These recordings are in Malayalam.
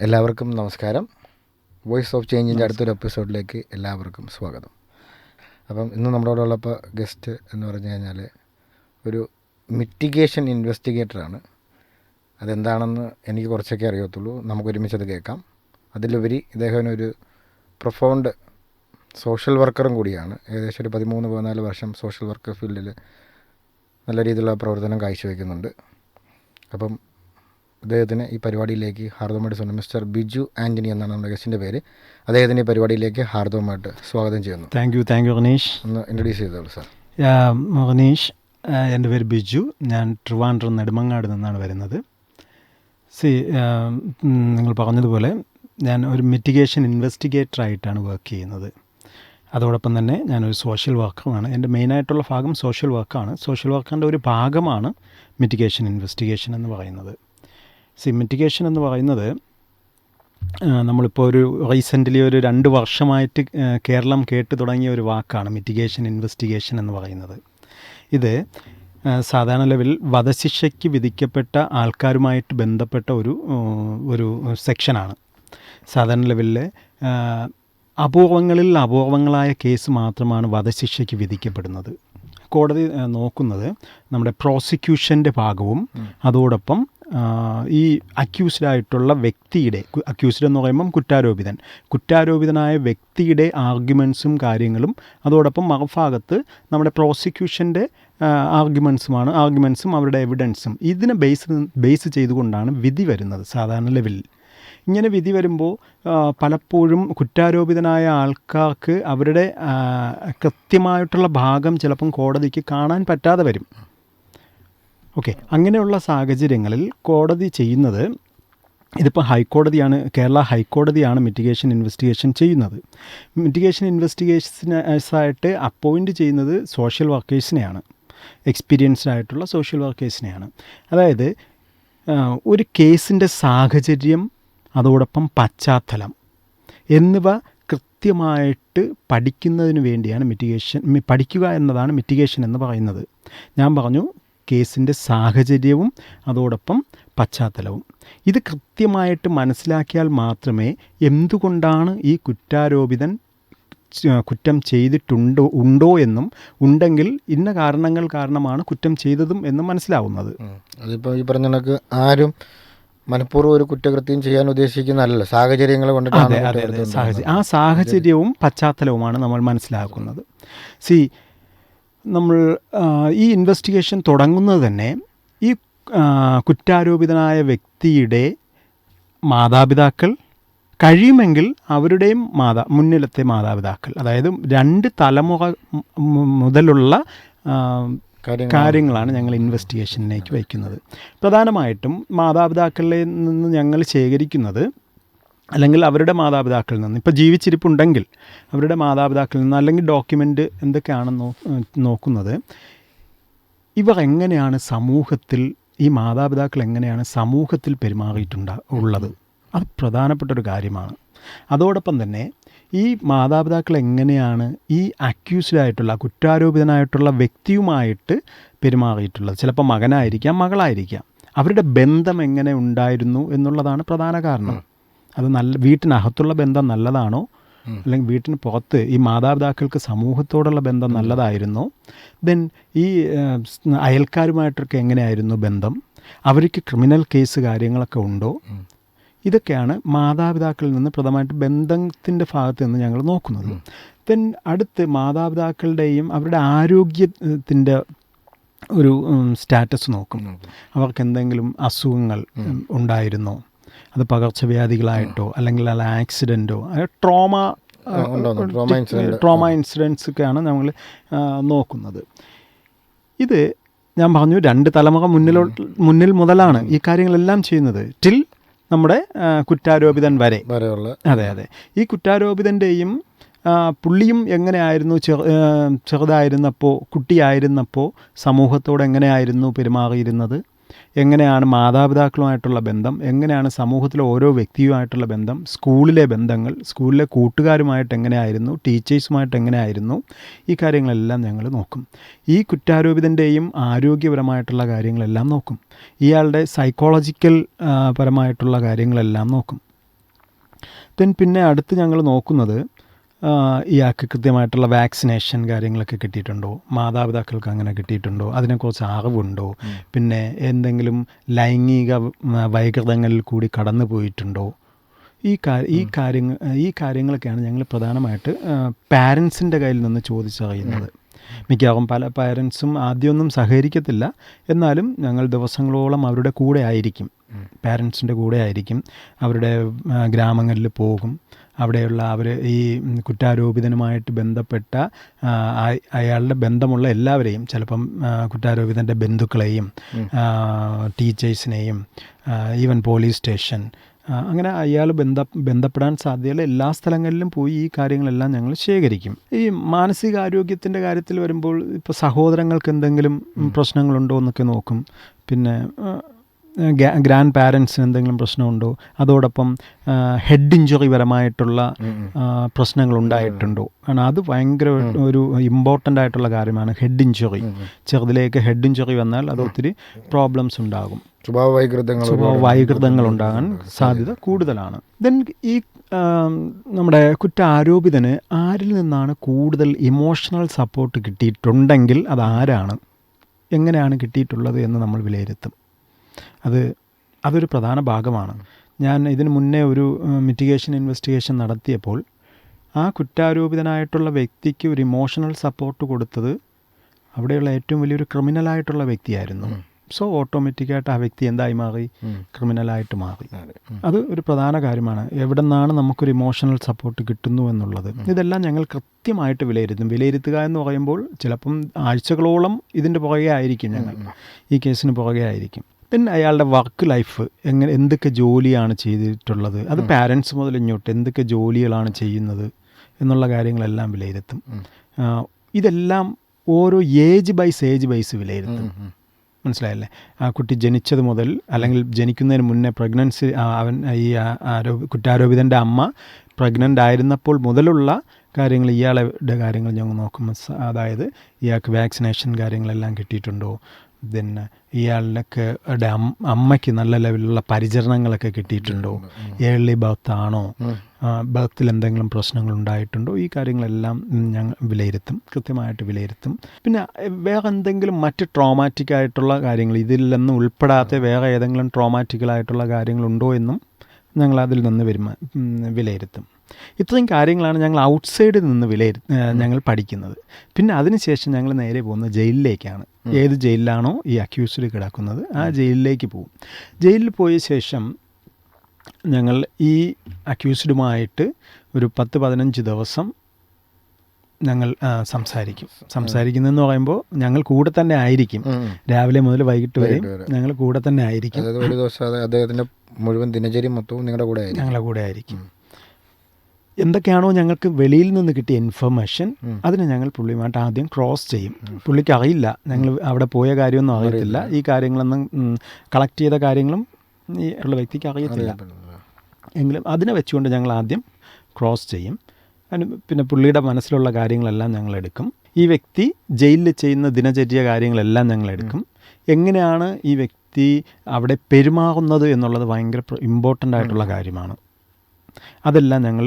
എല്ലാവർക്കും നമസ്കാരം. വോയിസ് ഓഫ് ചേഞ്ചിന്റെ അടുത്തൊരു എപ്പിസോഡിലേക്ക് എല്ലാവർക്കും സ്വാഗതം. അപ്പം ഇന്ന് നമ്മുടെ കൂടെ ഉള്ളപ്പോൾ ഗസ്റ്റ് എന്ന് പറഞ്ഞു കഴിഞ്ഞാൽ ഒരു മിറ്റിഗേഷൻ ഇൻവെസ്റ്റിഗേറ്ററാണ് അതെന്താണെന്ന് എനിക്ക് കുറച്ചൊക്കെ അറിയത്തുള്ളൂ. നമുക്ക് ഒരുമിച്ചത് കേൾക്കാം. അതിലുപരി ഇദ്ദേഹം ഒരു പ്രൊഫൗണ്ട് സോഷ്യൽ വർക്കറും കൂടിയാണ്. ഏകദേശം ഒരു പതിമൂന്ന് പതിനാല് വർഷം സോഷ്യൽ വർക്ക് ഫീൽഡിൽ നല്ല രീതിയിലുള്ള പ്രവർത്തനം കാഴ്ചവെക്കുന്നുണ്ട്. അപ്പം അദ്ദേഹത്തിന് ഈ പരിപാടിയിലേക്ക് ഹാർദവമായിട്ട് സ്വന്തം മിസ്റ്റർ ബിജു ആന്റണി എന്നാണ് നമ്മുടെ ഗസ്റ്റിന്റെ പേര്. അദ്ദേഹത്തിന് ഈ പരിപാടിയിലേക്ക് ഹാർദവമായിട്ട് സ്വാഗതം ചെയ്യുന്നു. Thank you thank you Ranish ഒന്ന് ഇൻട്രൊഡ്യൂസ് ചെയ്തോളൂ സാർ റനീഷ് എന്റെ പേര് ബിജു. ഞാൻ ട്രിവാൻഡ്രം നെടുമങ്ങാട് നിന്നാണ് വരുന്നത്. സി നിങ്ങൾ പറഞ്ഞതുപോലെ ഞാൻ ഒരു മിറ്റിഗേഷൻ ഇൻവെസ്റ്റിഗേറ്റർ ആയിട്ടാണ് വർക്ക് ചെയ്യുന്നത്. അതോടൊപ്പം തന്നെ ഞാനൊരു സോഷ്യൽ വർക്കറുമാണ് എന്റെ മെയിനായിട്ടുള്ള ഭാഗം സോഷ്യൽ വർക്കാണ് സോഷ്യൽ വർക്കിന്റെ ഒരു ഭാഗമാണ് മിറ്റിഗേഷൻ ഇൻവെസ്റ്റിഗേഷൻ എന്ന് പറയുന്നത്. സി മിറ്റിഗേഷൻ എന്ന് പറയുന്നത് നമ്മളിപ്പോൾ ഒരു റീസെന്റ്ലി ഒരു രണ്ട് വർഷമായിട്ട് കേരളം കേട്ട് തുടങ്ങിയ ഒരു വാക്കാണ് മിറ്റിഗേഷൻ ഇൻവെസ്റ്റിഗേഷൻ എന്ന് പറയുന്നത്. ഇത് സാധാരണ ലെവൽ വധശിക്ഷയ്ക്ക് വിധിക്കപ്പെട്ട ആൾക്കാരുമായിട്ട് ബന്ധപ്പെട്ട ഒരു ഒരു സെക്ഷനാണ്. സാധാരണ ലെവലിൽ അപൂർവങ്ങളിൽ അപൂർവങ്ങളായ കേസ് മാത്രമാണ് വധശിക്ഷയ്ക്ക് വിധിക്കപ്പെടുന്നത്. കോടതി നോക്കുന്നത് നമ്മുടെ പ്രോസിക്യൂഷന്റെ ഭാഗവും അതോടൊപ്പം ഈ അക്യൂസ്ഡ് ആയിട്ടുള്ള വ്യക്തിയുടെ അക്യൂസ്ഡ് എന്ന് പറയുമ്പം കുറ്റാരോപിതൻ. കുറ്റാരോപിതനായ വ്യക്തിയുടെ ആർഗ്യുമെൻസും കാര്യങ്ങളും അതോടൊപ്പം മറുഭാഗത്ത് നമ്മുടെ പ്രോസിക്യൂഷന്റെ ആർഗ്യുമെൻസുമാണ് ആർഗ്യുമെൻസും അവരുടെ എവിഡൻസും. ഇതിനെ ബേസ് ബേസ് ചെയ്തുകൊണ്ടാണ് വിധി വരുന്നത് സാധാരണ ലെവലിൽ. ഇങ്ങനെ വിധി വരുമ്പോൾ പലപ്പോഴും കുറ്റാരോപിതനായ ആൾക്കാർക്ക് അവരുടെ കൃത്യമായിട്ടുള്ള ഭാഗം ചിലപ്പം കോടതിക്ക് കാണാൻ പറ്റാതെ വരും. ഓക്കെ. അങ്ങനെയുള്ള സാഹചര്യങ്ങളിൽ കോടതി ചെയ്യുന്നത് ഇതിപ്പോൾ ഹൈക്കോടതിയാണ് കേരള ഹൈക്കോടതിയാണ് മിറ്റിഗേഷൻ ഇൻവെസ്റ്റിഗേഷൻ ചെയ്യുന്നത്. മിറ്റിഗേഷൻ ഇൻവെസ്റ്റിഗേഷൻസായിട്ട് അപ്പോയിന്റ് ചെയ്യുന്നത് സോഷ്യൽ വർക്കേഴ്സിനെയാണ് എക്സ്പീരിയൻസ്ഡ് ആയിട്ടുള്ള സോഷ്യൽ വർക്കേഴ്സിനെയാണ് അതായത് ഒരു കേസിന്റെ സാഹചര്യം അതോടൊപ്പം പശ്ചാത്തലം എന്നിവ കൃത്യമായിട്ട് പഠിക്കുന്നതിന് വേണ്ടിയാണ് മിറ്റിഗേഷൻ പഠിക്കുക എന്നതാണ് മിറ്റിഗേഷൻ എന്ന് പറയുന്നത്. ഞാൻ പറഞ്ഞു കേസിന്റെ സാഹചര്യവും അതോടൊപ്പം പശ്ചാത്തലവും. ഇത് കൃത്യമായിട്ട് മനസ്സിലാക്കിയാൽ മാത്രമേ എന്തുകൊണ്ടാണ് ഈ കുറ്റാരോപിതൻ കുറ്റം ചെയ്തിട്ടുണ്ടോ ഉണ്ടോ എന്നും ഉണ്ടെങ്കിൽ ഇന്ന കാരണങ്ങൾ കാരണമാണ് കുറ്റം ചെയ്തതും എന്നും മനസ്സിലാവുന്നത്. അതിപ്പോൾ ഈ പറഞ്ഞ കണക്ക് ആരും മനഃപൂർവം ഒരു കുറ്റകൃത്യം ചെയ്യാൻ ഉദ്ദേശിക്കുന്നതല്ലോ സാഹചര്യങ്ങൾ കൊണ്ടിട്ടാണ് സാഹചര്യം ആ സാഹചര്യവും പശ്ചാത്തലവുമാണ് നമ്മൾ മനസ്സിലാക്കുന്നത്. സി നമ്മൾ ഈ ഇൻവെസ്റ്റിഗേഷൻ തുടങ്ങുന്നത് തന്നെ ഈ കുറ്റാരോപിതനായ വ്യക്തിയുടെ മാതാപിതാക്കൾ കഴിയുമെങ്കിൽ അവരുടെയും മാതാ മുന്നിലത്തെ മാതാപിതാക്കൾ അതായത് രണ്ട് തലമുറ മുതലുള്ള കാര്യങ്ങളാണ് ഞങ്ങൾ ഇൻവെസ്റ്റിഗേഷനിലേക്ക് വയ്ക്കുന്നത്. പ്രധാനമായിട്ടും മാതാപിതാക്കളിൽ നിന്ന് ഞങ്ങൾ ശേഖരിക്കുന്നത് അല്ലെങ്കിൽ അവരുടെ മാതാപിതാക്കളിൽ നിന്ന് ഇപ്പോൾ ജീവിച്ചിരിപ്പുണ്ടെങ്കിൽ അവരുടെ മാതാപിതാക്കളിൽ നിന്ന് അല്ലെങ്കിൽ ഡോക്യുമെന്റ് എന്തൊക്കെയാണെന്ന് നോക്കുന്നത് ഇവർ എങ്ങനെയാണ് സമൂഹത്തിൽ ഈ മാതാപിതാക്കൾ എങ്ങനെയാണ് സമൂഹത്തിൽ പെരുമാറിയിട്ടുണ്ട ഉള്ളത്? അത് പ്രധാനപ്പെട്ട ഒരു കാര്യമാണ്. അതോടൊപ്പം തന്നെ ഈ മാതാപിതാക്കൾ എങ്ങനെയാണ് ഈ അക്യൂസ്ഡ് ആയിട്ടുള്ള കുറ്റാരോപിതനായിട്ടുള്ള വ്യക്തിയുമായിട്ട് പെരുമാറിയിട്ടുള്ളത്? ചിലപ്പോൾ മകനായിരിക്കാം മകളായിരിക്കാം. അവരുടെ ബന്ധം എങ്ങനെ ഉണ്ടായിരുന്നു എന്നുള്ളതാണ് പ്രധാന കാരണം. അത് നല്ല വീട്ടിനകത്തുള്ള ബന്ധം നല്ലതാണോ? അല്ലെങ്കിൽ വീട്ടിന് പുറത്ത് ഈ മാതാപിതാക്കൾക്ക് സമൂഹത്തോടുള്ള ബന്ധം നല്ലതായിരുന്നു? ദെൻ ഈ അയൽക്കാരുമായിട്ടൊക്കെ എങ്ങനെയായിരുന്നു ബന്ധം? അവർക്ക് ക്രിമിനൽ കേസ് കാര്യങ്ങളൊക്കെ ഉണ്ടോ? ഇതൊക്കെയാണ് മാതാപിതാക്കളിൽ നിന്ന് പ്രധാനമായിട്ട് ബന്ധത്തിന്റെ ഭാഗത്ത് നിന്ന് ഞങ്ങൾ നോക്കുന്നത്. ദെൻ അടുത്ത് മാതാപിതാക്കളുടെയും അവരുടെ ആരോഗ്യത്തിന്റെ ഒരു സ്റ്റാറ്റസ് നോക്കും. അവർക്ക് എന്തെങ്കിലും അസുഖങ്ങൾ ഉണ്ടായിരുന്നോ? അത് പകർച്ചവ്യാധികളായിട്ടോ അല്ലെങ്കിൽ അല്ല ആക്സിഡന്റോ ട്രോമ. ട്രോമ ഇൻസിഡൻസ് ഒക്കെയാണ് നമ്മൾ നോക്കുന്നത്. ഇത് ഞാൻ പറഞ്ഞു രണ്ട് തലമുറ മുന്നിലോ മുന്നിൽ മുതലാണ് ഈ കാര്യങ്ങളെല്ലാം ചെയ്യുന്നത്. ടിൽ നമ്മുടെ കുറ്റാരോപിതൻ വരെ. വരെയുള്ള. അതെ അതെ. ഈ കുറ്റാരോപിതന്റെയും പുള്ളിയും എങ്ങനെയായിരുന്നു ചെറുതായിരുന്നപ്പോൾ കുട്ടിയായിരുന്നപ്പോൾ സമൂഹത്തോട് എങ്ങനെയായിരുന്നു പെരുമാറിയിരുന്നത്? എങ്ങനെയാണ് മാതാപിതാക്കളുമായിട്ടുള്ള ബന്ധം എങ്ങനെയാണ് സമൂഹത്തിലെ ഓരോ വ്യക്തിയുമായിട്ടുള്ള ബന്ധം സ്കൂളിലെ ബന്ധങ്ങൾ സ്കൂളിലെ കൂട്ടുകാരുമായിട്ട് എങ്ങനെയായിരുന്നു ടീച്ചേഴ്സുമായിട്ട് എങ്ങനെയായിരുന്നു ഈ കാര്യങ്ങളെല്ലാം ഞങ്ങൾ നോക്കും. ഈ കുറ്റാരോപിതന്റെയും ആരോഗ്യപരമായിട്ടുള്ള കാര്യങ്ങളെല്ലാം നോക്കും. ഇയാളുടെ സൈക്കോളജിക്കൽ പരമായിട്ടുള്ള കാര്യങ്ങളെല്ലാം നോക്കും. ദെൻ പിന്നെ അടുത്ത് ഞങ്ങൾ നോക്കുന്നത് ഇയാൾക്ക് കൃത്യമായിട്ടുള്ള വാക്സിനേഷൻ കാര്യങ്ങളൊക്കെ കിട്ടിയിട്ടുണ്ടോ? മാതാപിതാക്കൾക്ക് അങ്ങനെ കിട്ടിയിട്ടുണ്ടോ? അതിനെക്കുറിച്ച് അറിവുണ്ടോ? പിന്നെ എന്തെങ്കിലും ലൈംഗിക വൈകൃതങ്ങളിൽ കൂടി കടന്നു പോയിട്ടുണ്ടോ? ഈ ഈ കാര്യങ്ങൾ ഈ കാര്യങ്ങളൊക്കെയാണ് ഞങ്ങൾ പ്രധാനമായിട്ട് പാരൻസിന്റെ കയ്യിൽ നിന്ന് ചോദിച്ചറിയുന്നത്. മിക്കവാറും പല പാരൻസും ആദ്യമൊന്നും സഹകരിക്കത്തില്ല. എന്നാലും ഞങ്ങൾ ദിവസങ്ങളോളം അവരുടെ കൂടെ ആയിരിക്കും. പാരൻസിന്റെ കൂടെ ആയിരിക്കും. അവരുടെ ഗ്രാമങ്ങളിൽ പോകും. അവിടെയുള്ള അവർ ഈ കുറ്റാരോപിതനുമായിട്ട് ബന്ധപ്പെട്ട അയാളുടെ ബന്ധമുള്ള എല്ലാവരെയും ചിലപ്പം കുറ്റാരോപിതന്റെ ബന്ധുക്കളെയും ടീച്ചേഴ്സിനെയും ഈവൻ പോലീസ് സ്റ്റേഷൻ അങ്ങനെ അയാൾ ബന്ധ ബന്ധപ്പെടാൻ സാധ്യതയുള്ള എല്ലാ സ്ഥലങ്ങളിലും പോയി ഈ കാര്യങ്ങളെല്ലാം ഞങ്ങൾ ശേഖരിക്കും. ഈ മാനസികാരോഗ്യത്തിന്റെ കാര്യത്തിൽ വരുമ്പോൾ ഇപ്പോൾ സഹോദരങ്ങൾക്ക് എന്തെങ്കിലും പ്രശ്നങ്ങളുണ്ടോ എന്നൊക്കെ നോക്കും. പിന്നെ ഗ്രാൻഡ് പാരൻസിന് എന്തെങ്കിലും പ്രശ്നമുണ്ടോ? അതോടൊപ്പം ഹെഡ് ഇഞ്ചുറി പരമായിട്ടുള്ള പ്രശ്നങ്ങൾ ഉണ്ടായിട്ടുണ്ടോ കാരണം അത് ഭയങ്കര ഒരു ഇമ്പോർട്ടന്റ് ആയിട്ടുള്ള കാര്യമാണ് ഹെഡ് ഇഞ്ചുറി. ചെറുതിലേക്ക് ഹെഡ് ഇഞ്ചുറി വന്നാൽ അത് ഒത്തിരി പ്രോബ്ലംസ് ഉണ്ടാകും. സ്വഭാവ വൈകൃതങ്ങൾ സ്വഭാവ വൈകൃതങ്ങൾ ഉണ്ടാകാൻ സാധ്യത കൂടുതലാണ്. ദെൻ ഈ നമ്മുടെ കുറ്റ ആരോപിതന് ആരിൽ നിന്നാണ് കൂടുതൽ ഇമോഷണൽ സപ്പോർട്ട് കിട്ടിയിട്ടുണ്ടെങ്കിൽ അത് ആരാണ്? എങ്ങനെയാണ് കിട്ടിയിട്ടുള്ളത് എന്ന് നമ്മൾ വിലയിരുത്തും. അത് അതൊരു പ്രധാന ഭാഗമാണ്. ഞാൻ ഇതിനു മുന്നേ ഒരു മിറ്റിഗേഷൻ ഇൻവെസ്റ്റിഗേഷൻ നടത്തിയപ്പോൾ ആ കുറ്റാരോപിതനായിട്ടുള്ള വ്യക്തിക്ക് ഒരു ഇമോഷണൽ സപ്പോർട്ട് കൊടുത്തത് അവിടെയുള്ള ഏറ്റവും വലിയൊരു ക്രിമിനലായിട്ടുള്ള വ്യക്തിയായിരുന്നു. സോ ഓട്ടോമാറ്റിക്കായിട്ട് ആ വ്യക്തി എന്തായി മാറി? ക്രിമിനലായിട്ട് മാറി. അത്. ഒരു പ്രധാന കാര്യമാണ്. എവിടെ നിന്നാണ് നമുക്കൊരു ഇമോഷണൽ സപ്പോർട്ട് കിട്ടുന്നു എന്നുള്ളത്. ഇതെല്ലാം ഞങ്ങൾ കൃത്യമായിട്ട് വിലയിരുത്തും. വിലയിരുത്തുക എന്ന് പറയുമ്പോൾ ചിലപ്പം ആഴ്ചകളോളം ഇതിന്റെ പുറകെ ആയിരിക്കും ഞങ്ങൾ. ഈ കേസിന് പുറകെ ആയിരിക്കും. പിന്നെ അയാളുടെ വർക്ക് ലൈഫ് എങ്ങനെ എന്തൊക്കെ ജോലിയാണ് ചെയ്തിട്ടുള്ളത്? അത് പാരൻസ് മുതൽ ഇങ്ങോട്ട് എന്തൊക്കെ ജോലികളാണ് ചെയ്യുന്നത്? എന്നുള്ള കാര്യങ്ങളെല്ലാം വിലയിരുത്തും. ഇതെല്ലാം ഓരോ ഏജ് ബൈസ് ഏജ് ബൈസ് വിലയിരുത്തും. മനസ്സിലായല്ലേ? ആ കുട്ടി ജനിച്ചത് മുതൽ അല്ലെങ്കിൽ ജനിക്കുന്നതിന് മുന്നേ പ്രഗ്നൻസി അവൻ ഈ ആരോപി കുറ്റാരോപിതന്റെ അമ്മ പ്രഗ്നന്റ് ആയിരുന്നപ്പോൾ മുതലുള്ള കാര്യങ്ങൾ ഇയാളുടെ കാര്യങ്ങൾ ഞങ്ങൾ നോക്കുമ്പോൾ അതായത് ഇയാൾക്ക് വാക്സിനേഷൻ കാര്യങ്ങളെല്ലാം കിട്ടിയിട്ടുണ്ടോ? പിന്നെ ഇയാളുടെ അമ്മയ്ക്ക് നല്ല ലെവലിലുള്ള പരിചരണങ്ങളൊക്കെ കിട്ടിയിട്ടുണ്ടോ? ഏർലി ബർത്ത് ആണോ ബർത്തിൽ എന്തെങ്കിലും പ്രശ്നങ്ങൾ ഉണ്ടായിട്ടുണ്ടോ ഈ കാര്യങ്ങളെല്ലാം ഞങ്ങൾ വിലയിരുത്തും. കൃത്യമായിട്ട് വിലയിരുത്തും. പിന്നെ വേറെ എന്തെങ്കിലും മറ്റ് ട്രോമാറ്റിക് ആയിട്ടുള്ള കാര്യങ്ങൾ ഇതിൽ നിന്ന് ഉൾപ്പെടാത്ത വേറെ ഏതെങ്കിലും ട്രോമാറ്റിക്കലായിട്ടുള്ള കാര്യങ്ങളുണ്ടോ എന്നും ഞങ്ങൾ അതിൽ നിന്ന് വരുമാ വിലയിരുത്തും. ഇത്രയും കാര്യങ്ങളാണ് ഞങ്ങൾ ഔട്ട്സൈഡിൽ നിന്ന് വിലയിരു ഞങ്ങൾ പഠിക്കുന്നത്. പിന്നെ അതിനുശേഷം ഞങ്ങൾ നേരെ പോകുന്നത് ജയിലിലേക്കാണ്. ഏത് ജയിലിലാണോ ഈ അക്യൂസ്ഡ് കിടക്കുന്നത്. ആ ജയിലിലേക്ക് പോകും. ജയിലിൽ പോയ ശേഷം ഞങ്ങൾ ഈ അക്യൂസ്ഡുമായിട്ട് ഒരു പത്ത് പതിനഞ്ച് ദിവസം ഞങ്ങൾ സംസാരിക്കും. സംസാരിക്കുന്നതെന്ന് പറയുമ്പോൾ ഞങ്ങൾ കൂടെ തന്നെ ആയിരിക്കും. രാവിലെ മുതൽ വൈകിട്ട് വരെയും വരെ. ഞങ്ങൾ കൂടെ തന്നെ ആയിരിക്കും. ഒരു ദിവസം അദ്ദേഹത്തിന്റെ മുഴുവൻ ദിനചര്യം മൊത്തവും നിങ്ങളുടെ കൂടെ ഞങ്ങളുടെ ഞങ്ങളെ കൂടെ ആയിരിക്കും. എന്തൊക്കെയാണോ ഞങ്ങൾക്ക് വെളിയിൽ നിന്ന് കിട്ടിയ ഇൻഫർമേഷൻ അതിനെ ഞങ്ങൾ പുള്ളിയുമായിട്ട് ആദ്യം ക്രോസ് ചെയ്യും. പുള്ളിക്ക് അറിയില്ല. ഞങ്ങൾ അവിടെ പോയ കാര്യമൊന്നും അറിയത്തില്ല. ഈ കാര്യങ്ങളൊന്നും കളക്ട് ചെയ്ത കാര്യങ്ങളും ഈ ഉള്ള വ്യക്തിക്ക് അറിയത്തില്ല. എങ്കിലും അതിനെ വെച്ചുകൊണ്ട് ഞങ്ങൾ ആദ്യം ക്രോസ് ചെയ്യും. അതിന് പിന്നെ പുള്ളിയുടെ മനസ്സിലുള്ള കാര്യങ്ങളെല്ലാം ഞങ്ങൾ എടുക്കും. ഈ വ്യക്തി ജയിലിൽ ചെയ്യുന്ന ദിനചര്യ കാര്യങ്ങളെല്ലാം ഞങ്ങൾ എടുക്കും. എങ്ങനെയാണ് ഈ വ്യക്തി അവിടെ പെരുമാറുന്നത് എന്നുള്ളത് ഭയങ്കര ഇമ്പോർട്ടന്റ് ആയിട്ടുള്ള കാര്യമാണ്. അതെല്ലാം ഞങ്ങൾ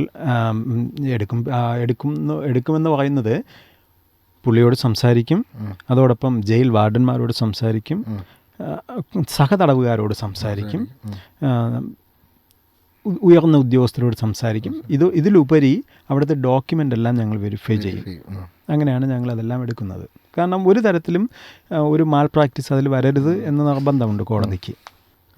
എടുക്കും എടുക്കും എടുക്കുമെന്ന് പറയുന്നത് പുള്ളിയോട് സംസാരിക്കും. അതോടൊപ്പം ജയിൽ വാർഡന്മാരോട് സംസാരിക്കും. സഹതടവുകാരോട് സംസാരിക്കും. ഉയർന്ന ഉദ്യോഗസ്ഥരോട് സംസാരിക്കും. ഇത് ഇതിലുപരി അവിടുത്തെ ഡോക്യുമെന്റ് എല്ലാം ഞങ്ങൾ വെരിഫൈ ചെയ്യും. അങ്ങനെയാണ് ഞങ്ങൾ അതെല്ലാം എടുക്കുന്നത്. കാരണം ഒരു തരത്തിലും ഒരു മാൽ പ്രാക്ടീസ് അതിൽ വരരുത് എന്ന് നിർബന്ധമുണ്ട് കോടതിക്ക്.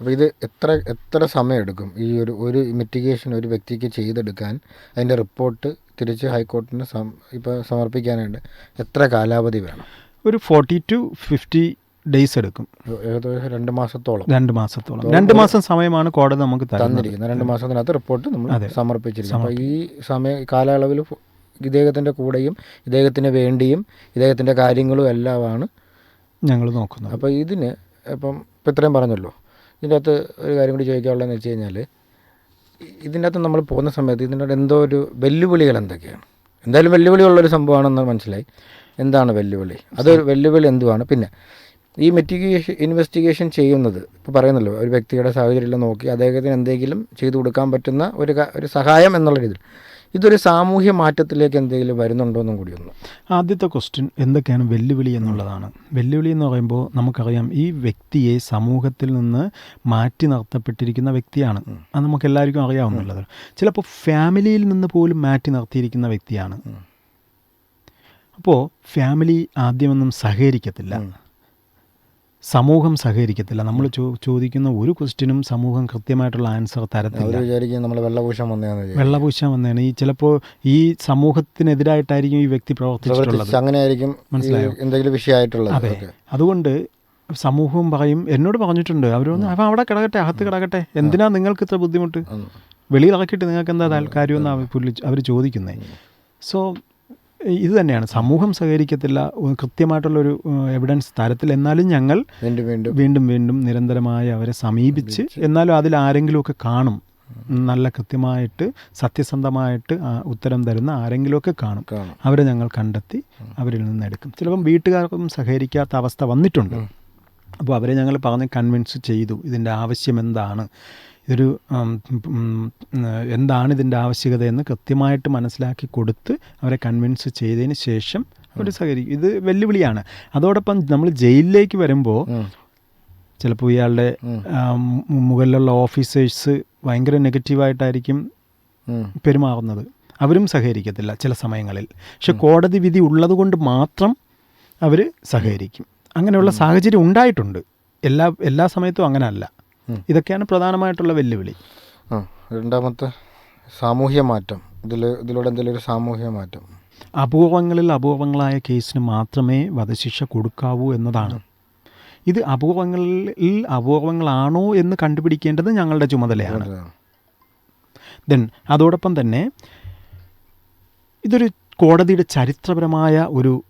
അപ്പോൾ ഇത് എത്ര എത്ര സമയമെടുക്കും? ഈ ഒരു ഒരു മിറ്റിഗേഷൻ ഒരു വ്യക്തിക്ക് ചെയ്തെടുക്കാൻ അതിന്റെ റിപ്പോർട്ട് തിരിച്ച് ഹൈക്കോടതിന് സം ഇപ്പോൾ സമർപ്പിക്കാനായിട്ട് എത്ര കാലാവധി വേണം? ഒരു ഫോർട്ടി ടു ഫിഫ്റ്റി ഡേയ്സ് എടുക്കും. ഏകദേശം രണ്ട് മാസത്തോളം. രണ്ട് മാസത്തോളം. രണ്ട് മാസം സമയമാണ് കോടതി നമുക്ക് തന്നിരിക്കുന്നത്. രണ്ട് മാസത്തിനകത്ത് റിപ്പോർട്ട് നമ്മൾ. സമർപ്പിച്ചിരിക്കും അപ്പോൾ ഈ സമയ കാലയളവിൽ ഇദ്ദേഹത്തിന്റെ കൂടെയും ഇദ്ദേഹത്തിന് വേണ്ടിയും ഇദ്ദേഹത്തിന്റെ കാര്യങ്ങളും എല്ലാമാണ് ഞങ്ങൾ നോക്കുന്നത്. അപ്പോൾ ഇതിന് ഇപ്പം ഇപ്പം ഇത്രയും പറഞ്ഞല്ലോ. ഇതിന്റെ അകത്ത് ഒരു കാര്യം കൂടി ചോദിക്കാനുള്ളതെന്ന് വെച്ച് കഴിഞ്ഞാൽ ഇതിന്റെ അകത്ത് നമ്മൾ പോകുന്ന സമയത്ത് ഇതിന്റെ എന്തോ ഒരു വെല്ലുവിളികൾ എന്തൊക്കെയാണ്? എന്തായാലും വെല്ലുവിളിയുള്ളൊരു സംഭവമാണെന്ന് മനസ്സിലായി. എന്താണ് വെല്ലുവിളി? അതൊരു വെല്ലുവിളി എന്തുവാണ്? പിന്നെ ഈ മെറ്റിഗേഷൻ ഇൻവെസ്റ്റിഗേഷൻ ചെയ്യുന്നത് ഇപ്പോൾ പറയുന്നല്ലോ ഒരു വ്യക്തിയുടെ സാഹചര്യം നോക്കി അദ്ദേഹത്തിന് എന്തെങ്കിലും ചെയ്തു കൊടുക്കാൻ പറ്റുന്ന ഒരു ഒരു സഹായം എന്നുള്ള രീതിയിൽ. ഇതൊരു സാമൂഹ്യ മാറ്റത്തിലേക്ക് എന്തെങ്കിലും വരുന്നുണ്ടോ എന്നും കൂടി ഒന്ന്. ആദ്യത്തെ ക്വസ്റ്റ്യൻ എന്തൊക്കെയാണ് വെല്ലുവിളി എന്നുള്ളതാണ്. വെല്ലുവിളി എന്ന് പറയുമ്പോൾ നമുക്കറിയാം ഈ വ്യക്തിയെ സമൂഹത്തിൽ നിന്ന് മാറ്റി നിർത്തപ്പെട്ടിരിക്കുന്ന വ്യക്തിയാണ്. അത് നമുക്ക് എല്ലാവർക്കും അറിയാവുന്നുള്ളത് ചിലപ്പോൾ ഫാമിലിയിൽ നിന്ന് പോലും മാറ്റി നിർത്തിയിരിക്കുന്ന വ്യക്തിയാണ്. അപ്പോൾ ഫാമിലി ആദ്യമൊന്നും സഹകരിക്കത്തില്ല. സമൂഹം സഹകരിക്കത്തില്ല. നമ്മൾ ചോ ചോദിക്കുന്ന ഒരു ക്വസ്റ്റ്യനും സമൂഹം കൃത്യമായിട്ടുള്ള ആൻസർ തരത്തില്ല. നമ്മൾ വെള്ളപൂശം വന്നതാണ് ഈ ചിലപ്പോൾ ഈ സമൂഹത്തിനെതിരായിട്ടായിരിക്കും ഈ വ്യക്തി പ്രവർത്തിച്ചിട്ടുള്ളത്. പ്രവർത്തിച്ച് അങ്ങനെയായിരിക്കും മനസ്സിലായോ? എന്തെങ്കിലും വിഷയമായിട്ടുള്ളത് അതെ. അതുകൊണ്ട് സമൂഹവും പറയും എന്നോട് പറഞ്ഞിട്ടുണ്ട്. അവരൊന്ന് അപ്പം അവിടെ കിടക്കട്ടെ അകത്ത് കിടക്കട്ടെ. എന്തിനാ നിങ്ങൾക്ക് ഇത്ര ബുദ്ധിമുട്ട്. വെളിയിൽ ഇറക്കിയിട്ട് നിങ്ങൾക്ക് എന്താ താൽക്കാര്യമെന്ന് പുള്ളി അവർ ചോദിക്കുന്നത് സോ ഇത് തന്നെയാണ്. സമൂഹം സഹകരിക്കത്തില്ല കൃത്യമായിട്ടുള്ളൊരു എവിഡൻസ് തരത്തിൽ എന്നാലും ഞങ്ങൾ വീണ്ടും വീണ്ടും. നിരന്തരമായി അവരെ സമീപിച്ച് എന്നാലും അതിൽ ആരെങ്കിലുമൊക്കെ കാണും. നല്ല കൃത്യമായിട്ട് സത്യസന്ധമായിട്ട് ഉത്തരം തരുന്ന ആരെങ്കിലുമൊക്കെ കാണും. കാണും. അവരെ ഞങ്ങൾ കണ്ടെത്തി അവരിൽ നിന്ന് എടുക്കും. ചിലപ്പം വീട്ടുകാർക്കും സഹകരിക്കാത്ത അവസ്ഥ വന്നിട്ടുണ്ട്. അപ്പോൾ അവരെ ഞങ്ങൾ പറഞ്ഞ് കൺവിൻസ് ചെയ്തു. ഇതിന്റെ ആവശ്യം എന്താണ്? ഇതൊരു എന്താണ് ഇതിന്റെ ആവശ്യകത എന്ന് കൃത്യമായിട്ട് മനസ്സിലാക്കി കൊടുത്ത് അവരെ കൺവിൻസ് ചെയ്തതിന് ശേഷം അവർ സഹകരിക്കും ഇത് വെല്ലുവിളിയാണ്. അതോടൊപ്പം നമ്മൾ ജയിലിലേക്ക് വരുമ്പോൾ ചിലപ്പോൾ ഇയാളുടെ. മുകളിലുള്ള ഓഫീസേഴ്സ് ഭയങ്കര നെഗറ്റീവായിട്ടായിരിക്കും. പെരുമാറുന്നത്. അവരും സഹകരിക്കത്തില്ല ചില സമയങ്ങളിൽ. പക്ഷെ കോടതി വിധി ഉള്ളതുകൊണ്ട് മാത്രം അവർ സഹകരിക്കും. അങ്ങനെയുള്ള സാഹചര്യം ഉണ്ടായിട്ടുണ്ട്. എല്ലാ എല്ലാ സമയത്തും അങ്ങനെയല്ല. ഇതൊക്കെയാണ് പ്രധാനമായിട്ടുള്ള വെല്ലുവിളി. രണ്ടാമത്തെ സാമൂഹ്യ മാറ്റം. ഇതിൽ ഇതിലൂടെ എന്തെങ്കിലും ഒരു സാമൂഹ്യ മാറ്റം? അപൂർവങ്ങളിൽ അപൂർവങ്ങളായ കേസിന് മാത്രമേ വധശിക്ഷ കൊടുക്കാവൂ എന്നതാണ്. ഇത് അപൂർവങ്ങളിൽ അപൂർവങ്ങളാണോ എന്ന് കണ്ടുപിടിക്കേണ്ടത് ഞങ്ങളുടെ ചുമതലയാണ്. ദെൻ അതോടൊപ്പം തന്നെ ഇതൊരു കോടതിയുടെ ചരിത്രപരമായ ഒരു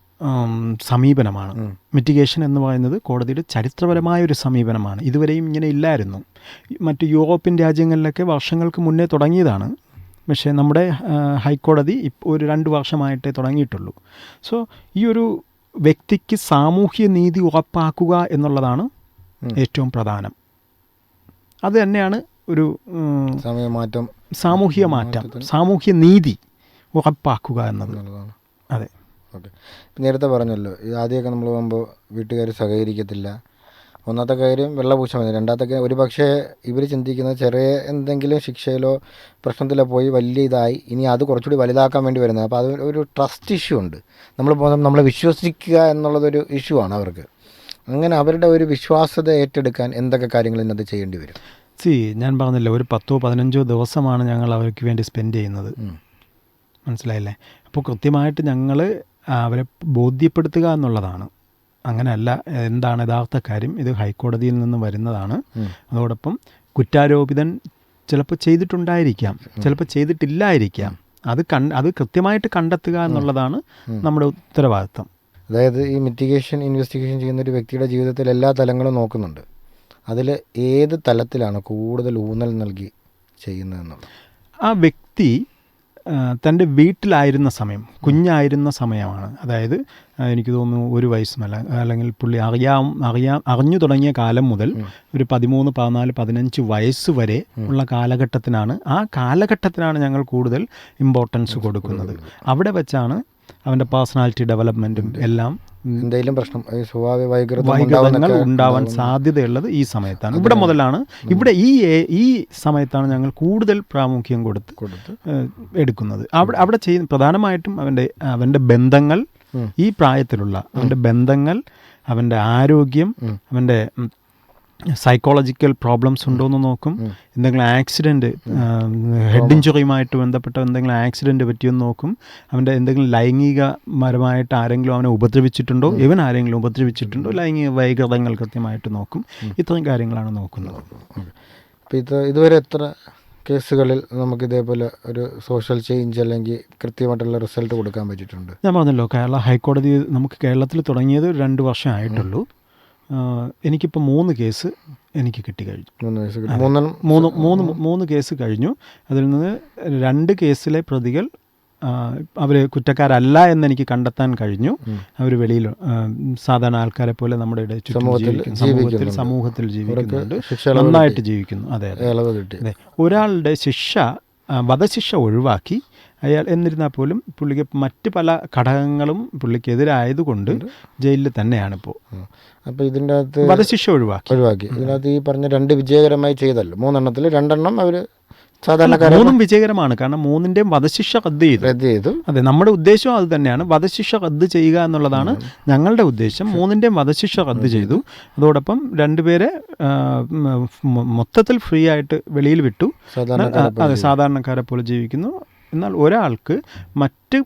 സമീപനമാണ്. മിറ്റിഗേഷൻ എന്ന് പറയുന്നത് കോടതിയുടെ ചരിത്രപരമായ ഒരു സമീപനമാണ്. ഇതുവരെയും ഇങ്ങനെ ഇല്ലായിരുന്നു. മറ്റ് യൂറോപ്യൻ രാജ്യങ്ങളിലൊക്കെ വർഷങ്ങൾക്ക് മുന്നേ തുടങ്ങിയതാണ്. പക്ഷേ നമ്മുടെ ഹൈക്കോടതി ഇപ്പോൾ ഒരു രണ്ട് വർഷമായിട്ടേ തുടങ്ങിയിട്ടുള്ളൂ. സോ ഈ ഒരു വ്യക്തിക്ക് സാമൂഹ്യ നീതി ഉറപ്പാക്കുക എന്നുള്ളതാണ് ഏറ്റവും പ്രധാനം. അത് തന്നെയാണ് ഒരു സമയമാറ്റം. സമയ സാമൂഹ്യ മാറ്റം സാമൂഹ്യ നീതി ഉറപ്പാക്കുക എന്നത്. എന്നുള്ളതാണ്. അതെ. ഓക്കെ. നേരത്തെ പറഞ്ഞല്ലോ ആദ്യമൊക്കെ നമ്മൾ പോകുമ്പോൾ വീട്ടുകാർ സഹകരിക്കത്തില്ല. ഒന്നാമത്തെ കാര്യം വെള്ളപൂശ മതി രണ്ടാമത്തെ കാര്യം ഒരു പക്ഷേ ഇവർ ചിന്തിക്കുന്നത് ചെറിയ എന്തെങ്കിലും ശിക്ഷയിലോ പ്രശ്നത്തിലോ പോയി വലിയ ഇതായി ഇനി അത് കുറച്ചുകൂടി വലുതാക്കാൻ വേണ്ടി വരുന്നത്. അപ്പോൾ അത് ഒരു ട്രസ്റ്റ് ഇഷ്യൂ ഉണ്ട്. നമ്മൾ പോകുന്നത് നമ്മളെ വിശ്വസിക്കുക എന്നുള്ളതൊരു ഇഷ്യൂ ആണ് അവർക്ക്. അങ്ങനെ അവരുടെ ഒരു വിശ്വാസ്യത ഏറ്റെടുക്കാൻ എന്തൊക്കെ കാര്യങ്ങൾ ഇന്നത്തെ ചെയ്യേണ്ടി വരും? സി ഞാൻ പറഞ്ഞില്ല ഒരു പത്തോ പതിനഞ്ചോ ദിവസമാണ് ഞങ്ങൾ അവർക്ക് വേണ്ടി സ്പെൻഡ് ചെയ്യുന്നത്. മനസ്സിലായില്ലേ? അപ്പോൾ കൃത്യമായിട്ട് ഞങ്ങൾ അവരെ ബോധ്യപ്പെടുത്തുക എന്നുള്ളതാണ്. അങ്ങനെയല്ല എന്താണ് യഥാർത്ഥ കാര്യം? ഇത് ഹൈക്കോടതിയിൽ നിന്ന് വരുന്നതാണ്. അതോടൊപ്പം കുറ്റാരോപിതൻ ചിലപ്പോൾ ചെയ്തിട്ടുണ്ടായിരിക്കാം. ചിലപ്പോൾ ചെയ്തിട്ടില്ലായിരിക്കാം. അത് കൺ അത് കൃത്യമായിട്ട് കണ്ടെത്തുക എന്നുള്ളതാണ് നമ്മുടെ ഉത്തരവാദിത്തം. അതായത് ഈ മിറ്റിഗേഷൻ ഇൻവെസ്റ്റിഗേഷൻ ചെയ്യുന്ന ഒരു വ്യക്തിയുടെ ജീവിതത്തിൽ എല്ലാ തലങ്ങളും നോക്കുന്നുണ്ട്. അതിൽ ഏത് തലത്തിലാണ് കൂടുതൽ ഊന്നൽ നൽകി ചെയ്യുന്നതെന്നുള്ളത് ആ വ്യക്തി തന്റെ വീട്ടിലായിരുന്ന സമയം കുഞ്ഞായിരുന്ന സമയമാണ്. അതായത് എനിക്ക് തോന്നുന്നു ഒരു വയസ്സുമല്ല അല്ലെങ്കിൽ പുള്ളി അറിയാം അറിയാം അറിഞ്ഞു തുടങ്ങിയ കാലം മുതൽ ഒരു പതിമൂന്ന് പതിനാല് പതിനഞ്ച് വയസ്സ് വരെ ഉള്ള കാലഘട്ടത്തിനാണ് ആ കാലഘട്ടത്തിനാണ് ഞങ്ങൾ കൂടുതൽ ഇമ്പോർട്ടൻസ് കൊടുക്കുന്നത്. അവിടെ വെച്ചാണ് അവന്റെ പേഴ്സണാലിറ്റി ഡെവലപ്മെന്റും എല്ലാം എന്തെങ്കിലും പ്രശ്നം സ്വഭാവ വൈകൃതം വൈകൃതങ്ങൾ ഉണ്ടാവാൻ സാധ്യതയുള്ളത് ഈ സമയത്താണ്. ഇവിടെ മുതലാണ്. ഇവിടെ ഈ ഈ സമയത്താണ് ഞങ്ങൾ കൂടുതൽ പ്രാമുഖ്യം കൊടുത്ത് കൊടുത്ത്. എടുക്കുന്നത്. അവിടെ അവിടെ ചെയ്യുന്ന പ്രധാനമായിട്ടും അവന്റെ അവന്റെ ബന്ധങ്ങൾ ഈ പ്രായത്തിലുള്ള അവന്റെ ബന്ധങ്ങൾ അവന്റെ ആരോഗ്യം അവന്റെ സൈക്കോളജിക്കൽ പ്രോബ്ലംസ് ഉണ്ടോ എന്ന് നോക്കും. എന്തെങ്കിലും ആക്സിഡന്റ് ഹെഡ് ഇഞ്ചുറിയുമായിട്ട് ബന്ധപ്പെട്ട എന്തെങ്കിലും ആക്സിഡന്റ് പറ്റിയെന്ന് നോക്കും. അവന്റെ എന്തെങ്കിലും ലൈംഗികപരമായിട്ട് ആരെങ്കിലും അവനെ ഉപദ്രവിച്ചിട്ടുണ്ടോ? ഇവൻ ആരെങ്കിലും ഉപദ്രവിച്ചിട്ടുണ്ടോ? ലൈംഗിക വൈകൃതങ്ങൾ കൃത്യമായിട്ട് നോക്കും. ഇത്രയും കാര്യങ്ങളാണ് നോക്കുന്നത്. അപ്പോൾ ഇത് ഇതുവരെ എത്ര കേസുകളിൽ നമുക്ക് ഇതേപോലെ ഒരു സോഷ്യൽ ചേഞ്ച് അല്ലെങ്കിൽ കൃത്യമായിട്ടുള്ള റിസൾട്ട് കൊടുക്കാൻ പറ്റിയിട്ടുണ്ട്? ഞാൻ പറഞ്ഞല്ലോ കേരള ഹൈക്കോടതി നമുക്ക് കേരളത്തിൽ തുടങ്ങിയത് രണ്ട് വർഷം ആയിട്ടുള്ളൂ. എനിക്കിപ്പോൾ മൂന്ന് കേസ് എനിക്ക് കിട്ടിക്കഴിഞ്ഞു മൂന്ന് കിട്ടി. കഴിഞ്ഞു മൂന്ന് മൂന്ന് മൂന്ന് കേസ് കഴിഞ്ഞു. അതിൽ നിന്ന് രണ്ട് കേസിലെ പ്രതികൾ അവർ കുറ്റക്കാരല്ല എന്ന് എനിക്ക് കണ്ടെത്താൻ കഴിഞ്ഞു. അവർ വെളിയിൽ സാധാരണ ആൾക്കാരെ പോലെ നമ്മുടെ ഇടയിൽ സമൂഹത്തിൽ സമൂഹത്തിൽ ജീവിക്കുന്നുണ്ട്. നന്നായിട്ട് ജീവിക്കുന്നു. അതെ അതെ. ഒരാളുടെ ശിക്ഷ വധശിക്ഷ ഒഴിവാക്കി. അയാൾ എന്നിരുന്നാൽ പോലും പുള്ളിക്ക് മറ്റ് പല ഘടകങ്ങളും പുള്ളിക്കെതിരായതുകൊണ്ട് ജയിലിൽ തന്നെയാണ് ഇപ്പോൾ അപ്പോൾ ഇതിന്റെ അകത്ത് വധശിക്ഷ ഒഴിവാക്കി. ഒഴിവാക്കി. ഇതിനകത്ത് ഈ പറഞ്ഞ രണ്ട് വിജയകരമായി ചെയ്തല്ലോ. മൂന്നെണ്ണത്തിൽ രണ്ടെണ്ണം അവർ സാധാരണക്കാരെ മൂന്നും വിജയകരമാണ്. കാരണം മൂന്നിന്റെയും വധശിക്ഷ റദ്ദ് ചെയ്തു. റദ്ദ് ചെയ്തു. അതെ നമ്മുടെ ഉദ്ദേശവും അത് തന്നെയാണ്. വധശിക്ഷ റദ്ദ് ചെയ്യുക എന്നുള്ളതാണ് ഞങ്ങളുടെ ഉദ്ദേശം. മൂന്നിന്റെയും വധശിക്ഷ റദ്ദ് ചെയ്തു. അതോടൊപ്പം രണ്ടുപേരെ മൊത്തത്തിൽ ഫ്രീ ആയിട്ട് വെളിയിൽ വിട്ടു. സാധാരണക്കാരെ അതെ സാധാരണക്കാരെ പോലെ ജീവിക്കുന്നു. എന്നാൽ ഒരാൾക്ക് മറ്റ്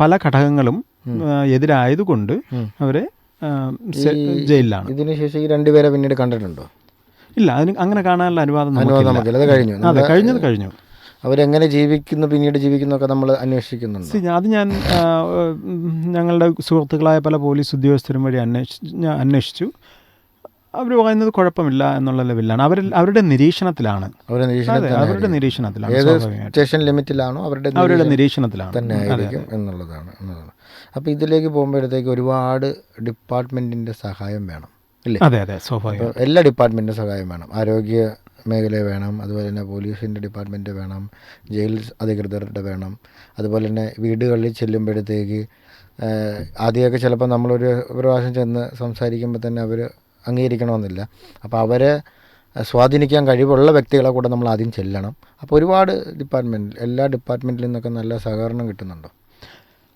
പല ഘടകങ്ങളും എതിരായതുകൊണ്ട് അവരെ ജയിലിലാണ്. ഇതിനുശേഷം ഈ രണ്ടുപേരെ പിന്നീട് കണ്ടിട്ടുണ്ടോ? ഇല്ല അതിന് അങ്ങനെ കാണാനുള്ള അനുവാദം അനുവാദം നമുക്കില്ല നമുക്കില്ല. അത് കഴിഞ്ഞു. അതെ കഴിഞ്ഞത് കഴിഞ്ഞു അവരെങ്ങനെ ജീവിക്കുന്നു പിന്നീട് ജീവിക്കുന്നു ഒക്കെ നമ്മൾ അന്വേഷിക്കുന്നുണ്ട്. അത് ഞാൻ ഞങ്ങളുടെ സുഹൃത്തുക്കളായ പല പോലീസ് ഉദ്യോഗസ്ഥരും വഴി അന്വേഷിച്ചു ഞാൻ അന്വേഷിച്ചു. അവർ പറയുന്നത് കുഴപ്പമില്ല എന്നുള്ള ലെവലിലാണ്. അവർ അവരുടെ നിരീക്ഷണത്തിലാണ്. അവരുടെ നിരീക്ഷണത്തിലാണ് സ്റ്റേഷൻ ലിമിറ്റിലാണോ അവരുടെ അവരുടെ നിരീക്ഷണത്തിലാണ്. തന്നെ ആയിരിക്കും എന്നുള്ളതാണ് അപ്പോൾ ഇതിലേക്ക് പോകുമ്പോഴത്തേക്ക് ഒരുപാട് ഡിപ്പാർട്ട്മെന്റിന്റെ സഹായം വേണം. ഇല്ലേ? അതെ അതെ സ്വാഭാവികം. എല്ലാ ഡിപ്പാർട്ട്മെന്റും സഹായം വേണം. ആരോഗ്യ മേഖല വേണം അതുപോലെ തന്നെ പോലീസിന്റെ ഡിപ്പാർട്ട്മെന്റ് വേണം ജയിൽ അധികൃതരുടെ വേണം അതുപോലെ തന്നെ വീടുകളിൽ ചെല്ലുമ്പോഴത്തേക്ക് ആദ്യമൊക്കെ ചിലപ്പോൾ നമ്മളൊരു പ്രാവശ്യം ചെന്ന് സംസാരിക്കുമ്പോൾ തന്നെ അവർ അംഗീകരിക്കണമെന്നില്ല. അപ്പോൾ അവരെ സ്വാധീനിക്കാൻ കഴിവുള്ള വ്യക്തികളെ കൂടെ നമ്മൾ ആദ്യം ചെല്ലണം. അപ്പോൾ ഒരുപാട് ഡിപ്പാർട്ട്മെന്റിൽ എല്ലാ ഡിപ്പാർട്ട്മെന്റിൽ നിന്നൊക്കെ നല്ല സഹകരണം കിട്ടുന്നുണ്ടോ?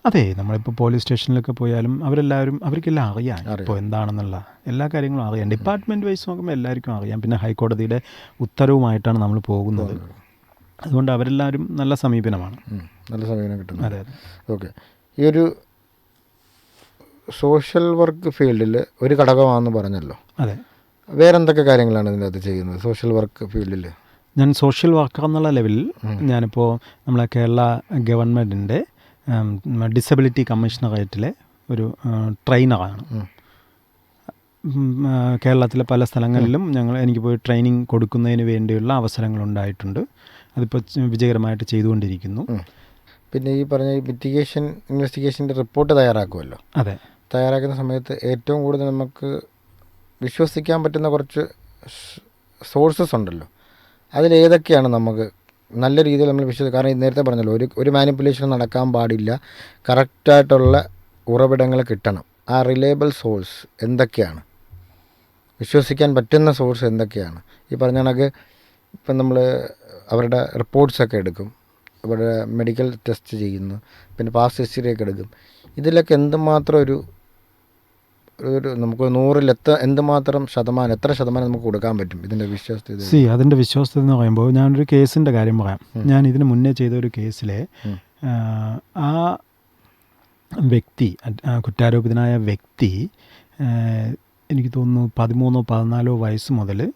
അതെ നമ്മളിപ്പോൾ പോലീസ് സ്റ്റേഷനിലൊക്കെ പോയാലും അവരെല്ലാവരും അവർക്കെല്ലാം അറിയാം. ഇപ്പോൾ എന്താണെന്നുള്ള. എല്ലാ കാര്യങ്ങളും അറിയാം. ഡിപ്പാർട്ട്മെന്റ് വൈസ് നോക്കുമ്പോൾ എല്ലാവർക്കും അറിയാം. പിന്നെ ഹൈക്കോടതിയുടെ ഉത്തരവുമായിട്ടാണ് നമ്മൾ പോകുന്നത്. അതുകൊണ്ട് അവരെല്ലാവരും നല്ല സമീപനമാണ്. നല്ല സമീപനം കിട്ടുന്നു. അതെ അതെ. ഓക്കെ. ഈ ഒരു സോഷ്യൽ വർക്ക് ഫീൽഡിൽ ഒരു ഘടകമാണെന്ന് പറഞ്ഞല്ലോ. അതെ. വേറെ എന്തൊക്കെ കാര്യങ്ങളാണ് ഇതിന്റെ അത് ചെയ്യുന്നത് സോഷ്യൽ വർക്ക് ഫീൽഡിൽ ഞാൻ സോഷ്യൽ വർക്കർ എന്നുള്ള ലെവലിൽ ഞാനിപ്പോൾ നമ്മളെ കേരള ഗവൺമെന്റിന്റെ ഡിസബിലിറ്റി കമ്മീഷണറേറ്റിലെ ഒരു ട്രെയിനറാണ് കേരളത്തിലെ പല സ്ഥലങ്ങളിലും ഞങ്ങൾ എനിക്ക് പോയി ട്രെയിനിങ് കൊടുക്കുന്നതിന് വേണ്ടിയുള്ള അവസരങ്ങളുണ്ടായിട്ടുണ്ട്. അതിപ്പോൾ വിജയകരമായിട്ട് ചെയ്തുകൊണ്ടിരിക്കുന്നു. പിന്നെ ഈ പറഞ്ഞ മിറ്റിഗേഷൻ ഇൻവെസ്റ്റിഗേഷന്റെ റിപ്പോർട്ട് തയ്യാറാക്കുമല്ലോ അതെ. തയ്യാറാക്കുന്ന സമയത്ത് ഏറ്റവും കൂടുതൽ നമുക്ക് വിശ്വസിക്കാൻ പറ്റുന്ന കുറച്ച് സോഴ്സസ് ഉണ്ടല്ലോ. അതിലേതൊക്കെയാണ് നമുക്ക് നല്ല രീതിയിൽ നമ്മൾ വിശ്വസിക്കും. കാരണം നേരത്തെ പറഞ്ഞല്ലോ ഒരു ഒരു മാനിപ്പുലേഷൻ നടക്കാൻ പാടില്ല. കറക്റ്റായിട്ടുള്ള ഉറവിടങ്ങൾ കിട്ടണം. ആ റിലയബിൾ സോഴ്സ് എന്തൊക്കെയാണ്? വിശ്വസിക്കാൻ പറ്റുന്ന സോഴ്സ് എന്തൊക്കെയാണ്? ഈ പറഞ്ഞ കണക്ക് ഇപ്പം നമ്മൾ അവരുടെ റിപ്പോർട്ട്സൊക്കെ എടുക്കും. അവരുടെ മെഡിക്കൽ ടെസ്റ്റ് ചെയ്യുന്നു. പിന്നെ പാസ്റ്റ് ഹിസ്റ്ററിയൊക്കെ എടുക്കും. ഇതിലൊക്കെ എന്തുമാത്രം ഒരു ഒരു നമുക്ക് നൂറിൽ എത്ര എന്തുമാത്രം ശതമാനം എത്ര ശതമാനം നമുക്ക് കൊടുക്കാൻ പറ്റും ഇതിന്റെ വിശ്വാസത്തിൽ സി അതിന്റെ വിശ്വാസത എന്ന് പറയുമ്പോൾ ഞാനൊരു കേസിന്റെ കാര്യം പറയാം. ഞാൻ ഇതിന് മുന്നേ ചെയ്ത ഒരു കേസിലെ ആ, വ്യക്തി കുറ്റാരോപിതനായ വ്യക്തി എനിക്ക് തോന്നുന്നു പതിമൂന്നോ പതിനാലോ വയസ്സ് മുതൽ.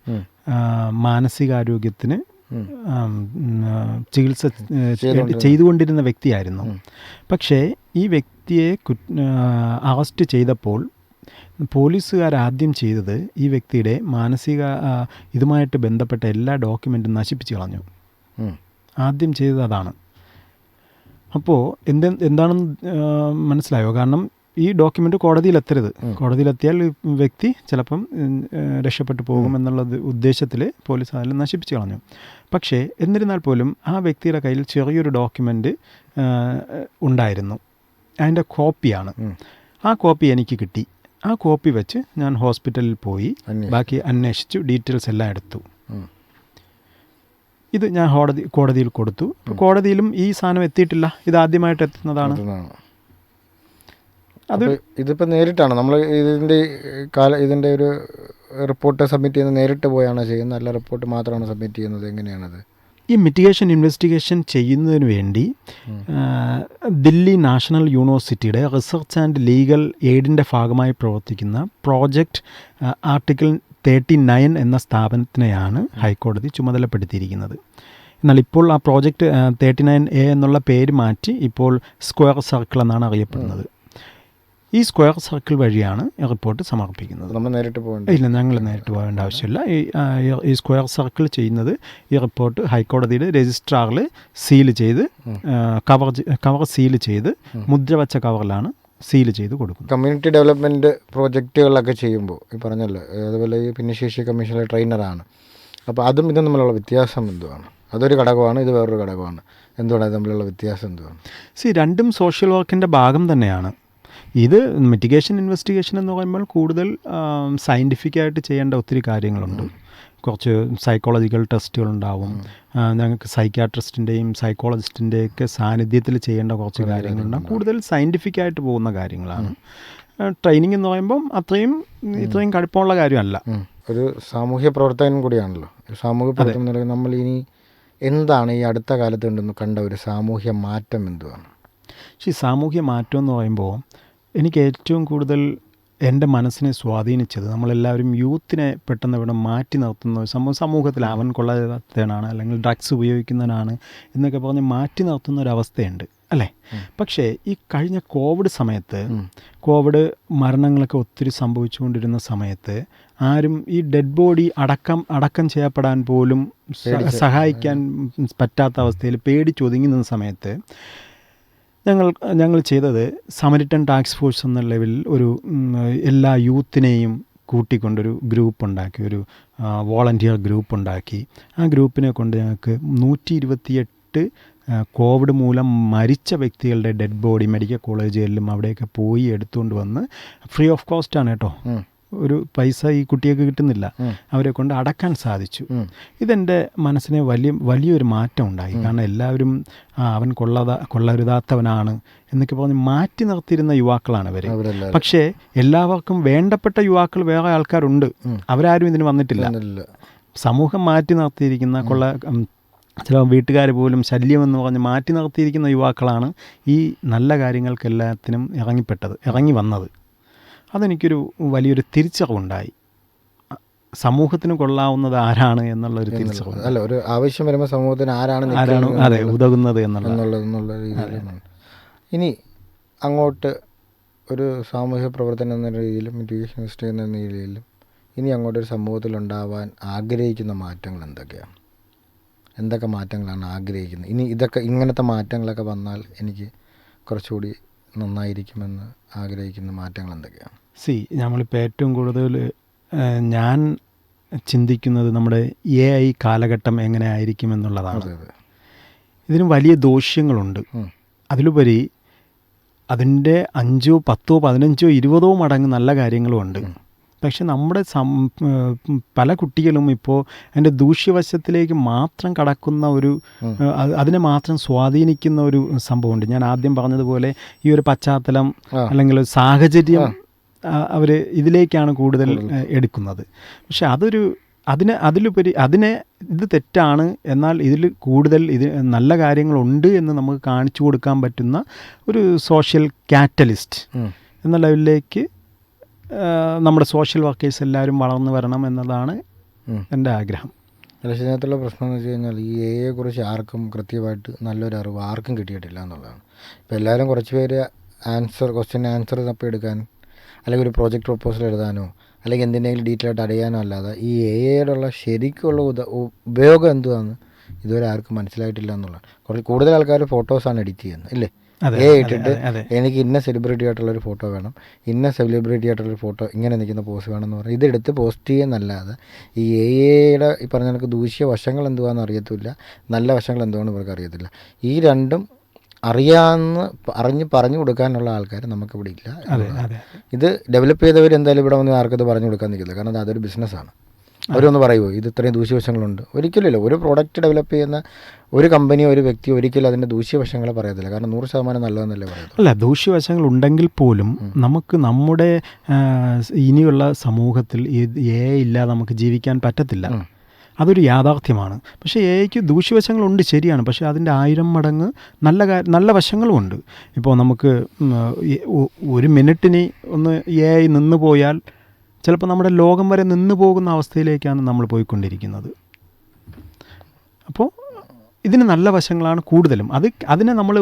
മാനസികാരോഗ്യത്തിന് ചികിത്സ ചെയ്തുകൊണ്ടിരുന്ന- വ്യക്തിയായിരുന്നു. പക്ഷേ ഈ വ്യക്തിയെ അറസ്റ്റ് ചെയ്തപ്പോൾ പോലീസുകാർ ആദ്യം ചെയ്തത് ഈ വ്യക്തിയുടെ മാനസിക ഇതുമായിട്ട് ബന്ധപ്പെട്ട എല്ലാ ഡോക്യുമെന്റും നശിപ്പിച്ച് കളഞ്ഞു. ആദ്യം ചെയ്തത് അതാണ്. അപ്പോൾ എന്ത് എന്താണെന്ന് മനസ്സിലായോ? കാരണം ഈ ഡോക്യുമെന്റ് കോടതിയിലെത്തരുത്. കോടതിയിലെത്തിയാൽ വ്യക്തി ചിലപ്പം രക്ഷപ്പെട്ടു പോകും എന്നുള്ള ഉദ്ദേശത്തിൽ പോലീസ് അതെല്ലാം നശിപ്പിച്ച് കളഞ്ഞു. പക്ഷേ എന്നിരുന്നാൽ പോലും ആ വ്യക്തിയുടെ കയ്യിൽ ചെറിയൊരു ഡോക്യുമെന്റ് ഉണ്ടായിരുന്നു. അതിന്റെ കോപ്പിയാണ്. ആ കോപ്പി എനിക്ക് കിട്ടി. ആ കോപ്പി വെച്ച് ഞാൻ ഹോസ്പിറ്റലിൽ പോയി. ബാക്കി അന്വേഷിച്ചു ഡീറ്റെയിൽസ് എല്ലാം എടുത്തു. ഇത് ഞാൻ കോടതി കോടതിയിൽ കൊടുത്തു. കോടതിയിലും ഈ സാധനം എത്തിയിട്ടില്ല. ഇത് ആദ്യമായിട്ട് എത്തുന്നതാണ്. അത് ഇതിപ്പോൾ നേരിട്ടാണ്. നമ്മൾ ഇതിന്റെ കാല ഇതിന്റെ ഒരു റിപ്പോർട്ട് സബ്മിറ്റ് ചെയ്യുന്നത് നേരിട്ട് പോയാണ് ചെയ്യുന്നത്. അല്ല റിപ്പോർട്ട് മാത്രമാണ് സബ്മിറ്റ് ചെയ്യുന്നത്. എങ്ങനെയാണത്? ഈ മിറ്റിഗേഷൻ ഇൻവെസ്റ്റിഗേഷൻ ചെയ്യുന്നതിന് വേണ്ടി ദില്ലി നാഷണൽ യൂണിവേഴ്സിറ്റിയുടെ റിസർച്ച് ആൻഡ് ലീഗൽ എയ്ഡിന്റെ ഭാഗമായി പ്രവർത്തിക്കുന്ന പ്രോജക്റ്റ് ആർട്ടിക്കിൾ തേർട്ടി നയൻ എന്ന സ്ഥാപനത്തിനെയാണ് ഹൈക്കോടതി ചുമതലപ്പെടുത്തിയിരിക്കുന്നത്. എന്നാൽ ഇപ്പോൾ ആ പ്രോജക്റ്റ് തേർട്ടി നയൻ എ എന്നുള്ള പേര് മാറ്റി ഇപ്പോൾ സ്ക്വയർ സർക്കിൾ എന്നാണ് അറിയപ്പെടുന്നത്. ഈ സ്ക്വയർ സർക്കിൾ വഴിയാണ് ഈ റിപ്പോർട്ട് സമർപ്പിക്കുന്നത്. നമ്മൾ നേരിട്ട് പോകേണ്ട ഇല്ല ഞങ്ങൾ നേരിട്ട് പോകേണ്ട ആവശ്യമില്ല. ഈ സ്ക്വയർ സർക്കിൾ ചെയ്യുന്നത് ഈ റിപ്പോർട്ട് ഹൈക്കോടതിയുടെ രജിസ്ട്രാറിൽ സീൽ ചെയ്ത് കവർ കവർ സീൽ ചെയ്ത് മുദ്ര വച്ച കവറിലാണ് സീൽ ചെയ്ത് കൊടുക്കുന്നത്. കമ്മ്യൂണിറ്റി ഡെവലപ്മെന്റ് പ്രോജക്റ്റുകളൊക്കെ ചെയ്യുമ്പോൾ ഈ പറഞ്ഞല്ലോ അതുപോലെ ഈ ഭിന്നശേഷി കമ്മീഷനിലെ ട്രെയിനറാണ്. അപ്പോൾ അതും ഇതും തമ്മിലുള്ള വ്യത്യാസം എന്തുവാണ്? അതൊരു ഘടകമാണ് ഇത് വേറൊരു ഘടകമാണ്. എന്തുകൊണ്ടാണ് തമ്മിലുള്ള വ്യത്യാസം എന്തുവാണ്? സി രണ്ടും സോഷ്യൽ വർക്കിന്റെ ഭാഗം തന്നെയാണ്. ഇത് മിറ്റിഗേഷൻ ഇൻവെസ്റ്റിഗേഷൻ എന്ന് പറയുമ്പോൾ കൂടുതൽ സയന്റിഫിക്കായിട്ട് ചെയ്യേണ്ട ഒത്തിരി കാര്യങ്ങളുണ്ട്. കുറച്ച് സൈക്കോളജിക്കൽ ടെസ്റ്റുകൾ ഉണ്ടാവും ഞങ്ങൾക്ക് സൈക്കാട്രിസ്റ്റിന്റെയും സൈക്കോളജിസ്റ്റിന്റെയൊക്കെ സാന്നിധ്യത്തിൽ ചെയ്യേണ്ട കുറച്ച് കാര്യങ്ങളുണ്ടാവും കൂടുതൽ സയന്റിഫിക്കായിട്ട് പോകുന്ന കാര്യങ്ങളാണ്. ട്രെയിനിങ് എന്ന് പറയുമ്പം അത്രയും ഇത്രയും കടുപ്പമുള്ള കാര്യമല്ല. ഒരു സാമൂഹ്യ പ്രവർത്തകൻ കൂടിയാണല്ലോ. സാമൂഹ്യ പ്രവർത്തനം നമ്മൾ ഇനി എന്താണ് ഈ അടുത്ത കാലത്ത് കണ്ട ഒരു സാമൂഹ്യ മാറ്റം എന്തുവാണ്? പക്ഷേ ഈ സാമൂഹ്യ മാറ്റം എന്ന് പറയുമ്പോൾ എനിക്ക് ഏറ്റവും കൂടുതൽ എന്റെ മനസ്സിനെ സ്വാധീനിച്ചത് നമ്മളെല്ലാവരും യൂത്തിനെ പെട്ടെന്ന് ഇവിടെ മാറ്റി നിർത്തുന്ന സമൂഹ സമൂഹത്തിൽ അവൻ കൊള്ളാത്തവനാണ് അല്ലെങ്കിൽ ഡ്രഗ്സ് ഉപയോഗിക്കുന്നവനാണ് എന്നൊക്കെ പറഞ്ഞ് മാറ്റി നിർത്തുന്ന ഒരവസ്ഥയുണ്ട് അല്ലേ? പക്ഷേ ഈ കഴിഞ്ഞ കോവിഡ് സമയത്ത് കോവിഡ് മരണങ്ങളൊക്കെ ഒത്തിരി സംഭവിച്ചുകൊണ്ടിരുന്ന സമയത്ത് ആരും ഈ ഡെഡ് ബോഡി അടക്കം അടക്കം ചെയ്യപ്പെടാൻ പോലും സഹായിക്കാൻ പറ്റാത്ത അവസ്ഥയിൽ പേടിച്ചൊതുങ്ങി നിന്ന സമയത്ത് ഞങ്ങൾ ഞങ്ങൾ ചെയ്തത് സമരിറ്റൻ ടാക്സ് ഫോഴ്സ് എന്ന ലെവലിൽ ഒരു എല്ലാ യൂത്തിനെയും കൂട്ടിക്കൊണ്ടൊരു ഗ്രൂപ്പ് ഉണ്ടാക്കി ഒരു വോളണ്ടിയർ ഗ്രൂപ്പ് ഉണ്ടാക്കി ആ ഗ്രൂപ്പിനെ കൊണ്ട് ഞങ്ങൾക്ക് നൂറ്റി ഇരുപത്തിയെട്ട് കോവിഡ് മൂലം മരിച്ച വ്യക്തികളുടെ ഡെഡ് ബോഡി മെഡിക്കൽ കോളേജുകളിലും അവിടെയൊക്കെ പോയി എടുത്തുകൊണ്ട് വന്ന് ഫ്രീ ഓഫ് കോസ്റ്റാണ് കേട്ടോ. ഒരു പൈസ ഈ കുട്ടിയൊക്കെ കിട്ടുന്നില്ല. അവരെ കൊണ്ട് അടക്കാൻ സാധിച്ചു. ഇതെന്റെ മനസ്സിനെ വലിയ വലിയൊരു മാറ്റം ഉണ്ടായി കാരണം എല്ലാവരും അവൻ കൊള്ളതാ കൊള്ളരുതാത്തവനാണ് എന്നൊക്കെ പറഞ്ഞ് മാറ്റി നിർത്തിയിരുന്ന യുവാക്കളാണ് ഇവർ അവരെല്ലാവരും. പക്ഷേ എല്ലാവർക്കും വേണ്ടപ്പെട്ട യുവാക്കൾ വേറെ ആൾക്കാരുണ്ട്. അവരാരും ഇതിന് വന്നിട്ടില്ല. സമൂഹം മാറ്റി നിർത്തിയിരിക്കുന്ന കൊള്ള ചില വീട്ടുകാർ പോലും ശല്യമെന്ന് പറഞ്ഞ് മാറ്റി നിർത്തിയിരിക്കുന്ന യുവാക്കളാണ് ഈ നല്ല കാര്യങ്ങൾക്കെല്ലാത്തിനും ഇറങ്ങിപ്പെട്ടത് ഇറങ്ങി വന്നത്. അതെനിക്കൊരു വലിയൊരു തിരിച്ചറിവുണ്ടായി. സമൂഹത്തിന് കൊള്ളാവുന്നത് ആരാണ് എന്നുള്ളൊരു തിരിച്ചറിവ്. അല്ല ഒരു ആവശ്യം വരുമ്പോൾ സമൂഹത്തിന് ആരാണ് ആരാണ് അതെ ഉതകുന്നത് എന്നുള്ള എന്നുള്ളത് ഇനി അങ്ങോട്ട് ഒരു സാമൂഹ്യ പ്രവർത്തനം എന്ന രീതിയിലും എഡ്യൂക്കേഷൻ ഇൻവെസ്റ്റ് എന്ന രീതിയിലും ഇനി അങ്ങോട്ട് ഒരു സമൂഹത്തിൽ ഉണ്ടാവാൻ ആഗ്രഹിക്കുന്ന മാറ്റങ്ങൾ എന്തൊക്കെയാണ്? എന്തൊക്കെ മാറ്റങ്ങളാണ് ആഗ്രഹിക്കുന്നത്? ഇനി ഇതൊക്കെ ഇങ്ങനത്തെ മാറ്റങ്ങളൊക്കെ വന്നാൽ എനിക്ക് കുറച്ചുകൂടി നന്നായിരിക്കുമെന്ന് ആഗ്രഹിക്കുന്ന മാറ്റങ്ങൾ എന്തൊക്കെയാണ്? സി നമ്മളിപ്പോൾ ഏറ്റവും കൂടുതൽ ഞാൻ ചിന്തിക്കുന്നത് നമ്മുടെ എ ഐ കാലഘട്ടം എങ്ങനെ ആയിരിക്കും എന്നുള്ളതാണ് ഇതിന് വലിയ ദോഷ്യങ്ങളുണ്ട്. അതിലുപരി അതിന്റെ അഞ്ചോ പത്തോ പതിനഞ്ചോ ഇരുപതോ മടങ്ങ് നല്ല കാര്യങ്ങളുമുണ്ട് പക്ഷെ നമ്മുടെ സം പല കുട്ടികളും ഇപ്പോൾ അതിന്റെ ദൂഷ്യവശത്തിലേക്ക് മാത്രം കടക്കുന്ന ഒരു അതിനെ മാത്രം സ്വാധീനിക്കുന്ന ഒരു സംഭവമുണ്ട്. ഞാൻ ആദ്യം പറഞ്ഞതുപോലെ ഈ ഒരു പശ്ചാത്തലം അല്ലെങ്കിൽ ഒരു സാഹചര്യം അവർ ഇതിലേക്കാണ് കൂടുതൽ എടുക്കുന്നത്. പക്ഷെ അതൊരു അതിന് അതിലുപരി അതിനെ ഇത് തെറ്റാണ് എന്നാൽ ഇതിൽ കൂടുതൽ ഇത് നല്ല കാര്യങ്ങളുണ്ട് എന്ന് നമുക്ക് കാണിച്ചു കൊടുക്കാൻ പറ്റുന്ന ഒരു സോഷ്യൽ കാറ്റലിസ്റ്റ് എന്ന ലെവലിലേക്ക് നമ്മുടെ സോഷ്യൽ വർക്കേഴ്സ് എല്ലാവരും വളർന്നു വരണം എന്നതാണ്. എന്റെ ആഗ്രഹം. പക്ഷേ ഇതിനകത്തുള്ള പ്രശ്നം എന്ന് വെച്ച് കഴിഞ്ഞാൽ ഈ എ കുറിച്ച് ആർക്കും കൃത്യമായിട്ട് നല്ലൊരു അറിവ് ആർക്കും കിട്ടിയിട്ടില്ല എന്നുള്ളതാണ്. ഇപ്പോൾ എല്ലാവരും കുറച്ച് പേര് ആൻസർ ക്വസ്റ്റ്യൻ ആൻസർ തപ്പി എടുക്കാൻ അല്ലെങ്കിൽ ഒരു പ്രോജക്റ്റ് പ്രപ്പോസൽ എഴുതാനോ അല്ലെങ്കിൽ എന്തിനെങ്കിലും ഡീറ്റെയിൽ ആയിട്ട് അറിയാനോ അല്ലാതെ ഈ എ ഉള്ള ശരിക്കുള്ള ഉദ ഉപയോഗം എന്തുവാന്ന് ഇതുവരെ ആർക്കും മനസ്സിലായിട്ടില്ല എന്നുള്ളതാണ്. കുറച്ച് കൂടുതൽ ആൾക്കാർ ഫോട്ടോസാണ് എഡിറ്റ് ചെയ്യുന്നത് ഇല്ലേ? എ ഇട്ടിട്ട്. എനിക്ക് ഇന്ന സെലിബ്രിറ്റി ആയിട്ടുള്ള ഒരു ഫോട്ടോ വേണം ഇന്ന സെലിബ്രിറ്റി ആയിട്ടുള്ളൊരു ഫോട്ടോ ഇങ്ങനെ നിൽക്കുന്ന പോസ്റ്റ് എന്ന് പറഞ്ഞാൽ ഇതെടുത്ത് പോസ്റ്റ് ചെയ്യുന്നല്ലാതെ ഈ എ ഐയുടെ ഈ പറഞ്ഞ കണക്ക് ദൂഷ്യ വശങ്ങൾ എന്തുവാണെന്ന് അറിയത്തില്ല നല്ല വശങ്ങൾ എന്തുവാണെന്ന് ഇവർക്ക് അറിയത്തില്ല. ഈ രണ്ടും അറിയാമെന്ന് പ- അറിഞ്ഞ് പറഞ്ഞു കൊടുക്കാനുള്ള ആൾക്കാർ നമുക്കിവിടെ ഇല്ല. ഇത് ഡെവലപ്പ് ചെയ്തവർ എന്തായാലും ഇവിടെ വന്ന് ആർക്കത് പറഞ്ഞു കൊടുക്കാൻ നിൽക്കില്ല കാരണം അതൊരു ബിസിനസ്സാണ് അവരൊന്ന് പറയുമോ ഇത് ഇത്രയും ദൂഷ്യവശങ്ങളുണ്ട്? ഒരിക്കലുമില്ല. ഒരു പ്രോഡക്റ്റ് ഡെവലപ്പ് ചെയ്യുന്ന ഒരു കമ്പനി ഒരു വ്യക്തി ഒരിക്കലും അതിന്റെ ദൂഷ്യവശങ്ങൾ പറയത്തില്ല. കാരണം നൂറ് ശതമാനം നല്ലതെന്നല്ലേ പറയുന്നത് അല്ല ദൂഷ്യവശങ്ങൾ ഉണ്ടെങ്കിൽ പോലും നമുക്ക് നമ്മുടെ ഇനിയുള്ള സമൂഹത്തിൽ എ ഇല്ലാതെ നമുക്ക് ജീവിക്കാൻ പറ്റത്തില്ല. അതൊരു യാഥാർത്ഥ്യമാണ്. പക്ഷേ എ ഐക്ക് ദൂഷ്യവശങ്ങളുണ്ട് ശരിയാണ്. പക്ഷേ അതിന്റെ ആയിരം മടങ്ങ് നല്ല നല്ല വശങ്ങളുമുണ്ട് ഇപ്പോൾ നമുക്ക് ഒരു മിനിറ്റിന് ഒന്ന് എ ഐ നിന്ന് പോയാൽ ചിലപ്പോൾ നമ്മുടെ ലോകം വരെ നിന്ന് പോകുന്ന അവസ്ഥയിലേക്കാണ് നമ്മൾ പോയിക്കൊണ്ടിരിക്കുന്നത്. അപ്പോൾ ഇതിന് നല്ല വശങ്ങളാണ് കൂടുതലും. അത് അതിനെ നമ്മൾ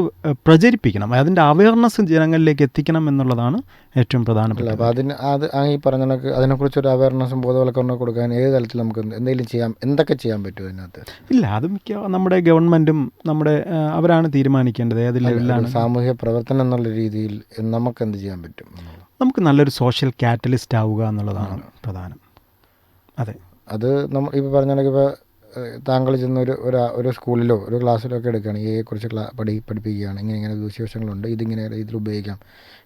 പ്രചരിപ്പിക്കണം. അതിന്റെ അവയർനെസ് ജനങ്ങളിലേക്ക് എത്തിക്കണം എന്നുള്ളതാണ് ഏറ്റവും പ്രധാനപ്പെട്ട അപ്പോൾ അതിന് അത് ഈ പറഞ്ഞ കണക്ക് അതിനെക്കുറിച്ചൊരു അവയർനെസ്സും ബോധവൽക്കരണം കൊടുക്കാൻ ഏത് തലത്തിൽ നമുക്ക് എന്തെങ്കിലും ചെയ്യാം എന്തൊക്കെ ചെയ്യാൻ പറ്റുമോ അതിനകത്ത്? ഇല്ല അത് മിക്ക നമ്മുടെ ഗവൺമെന്റും നമ്മുടെ അവരാണ് തീരുമാനിക്കേണ്ടത്. ഏത് ലെവലിലാണ് സാമൂഹ്യ പ്രവർത്തനം എന്നുള്ള രീതിയിൽ നമുക്ക് എന്ത് ചെയ്യാൻ പറ്റും. നമുക്ക് നല്ലൊരു സോഷ്യൽ കാറ്റലിസ്റ്റ് ആവുക എന്നുള്ളതാണ് പ്രധാനം. അതെ. അത് നമ്മൾ ഇപ്പോൾ പറഞ്ഞ കണക്ക് ഇപ്പോൾ താങ്കൾ ചെന്ന് ഒരു ഒരു സ്കൂളിലോ ഒരു ക്ലാസ്സിലോ ഒക്കെ എടുക്കുകയാണ് എ കുറിച്ച് ക്ലാ പഠി പഠിപ്പിക്കുകയാണ്. ഇങ്ങനെ ഇങ്ങനെ ദൂഷ്യവശങ്ങളുണ്ട്. ഇതിങ്ങനെ ഇതിൽ ഉപയോഗിക്കാം.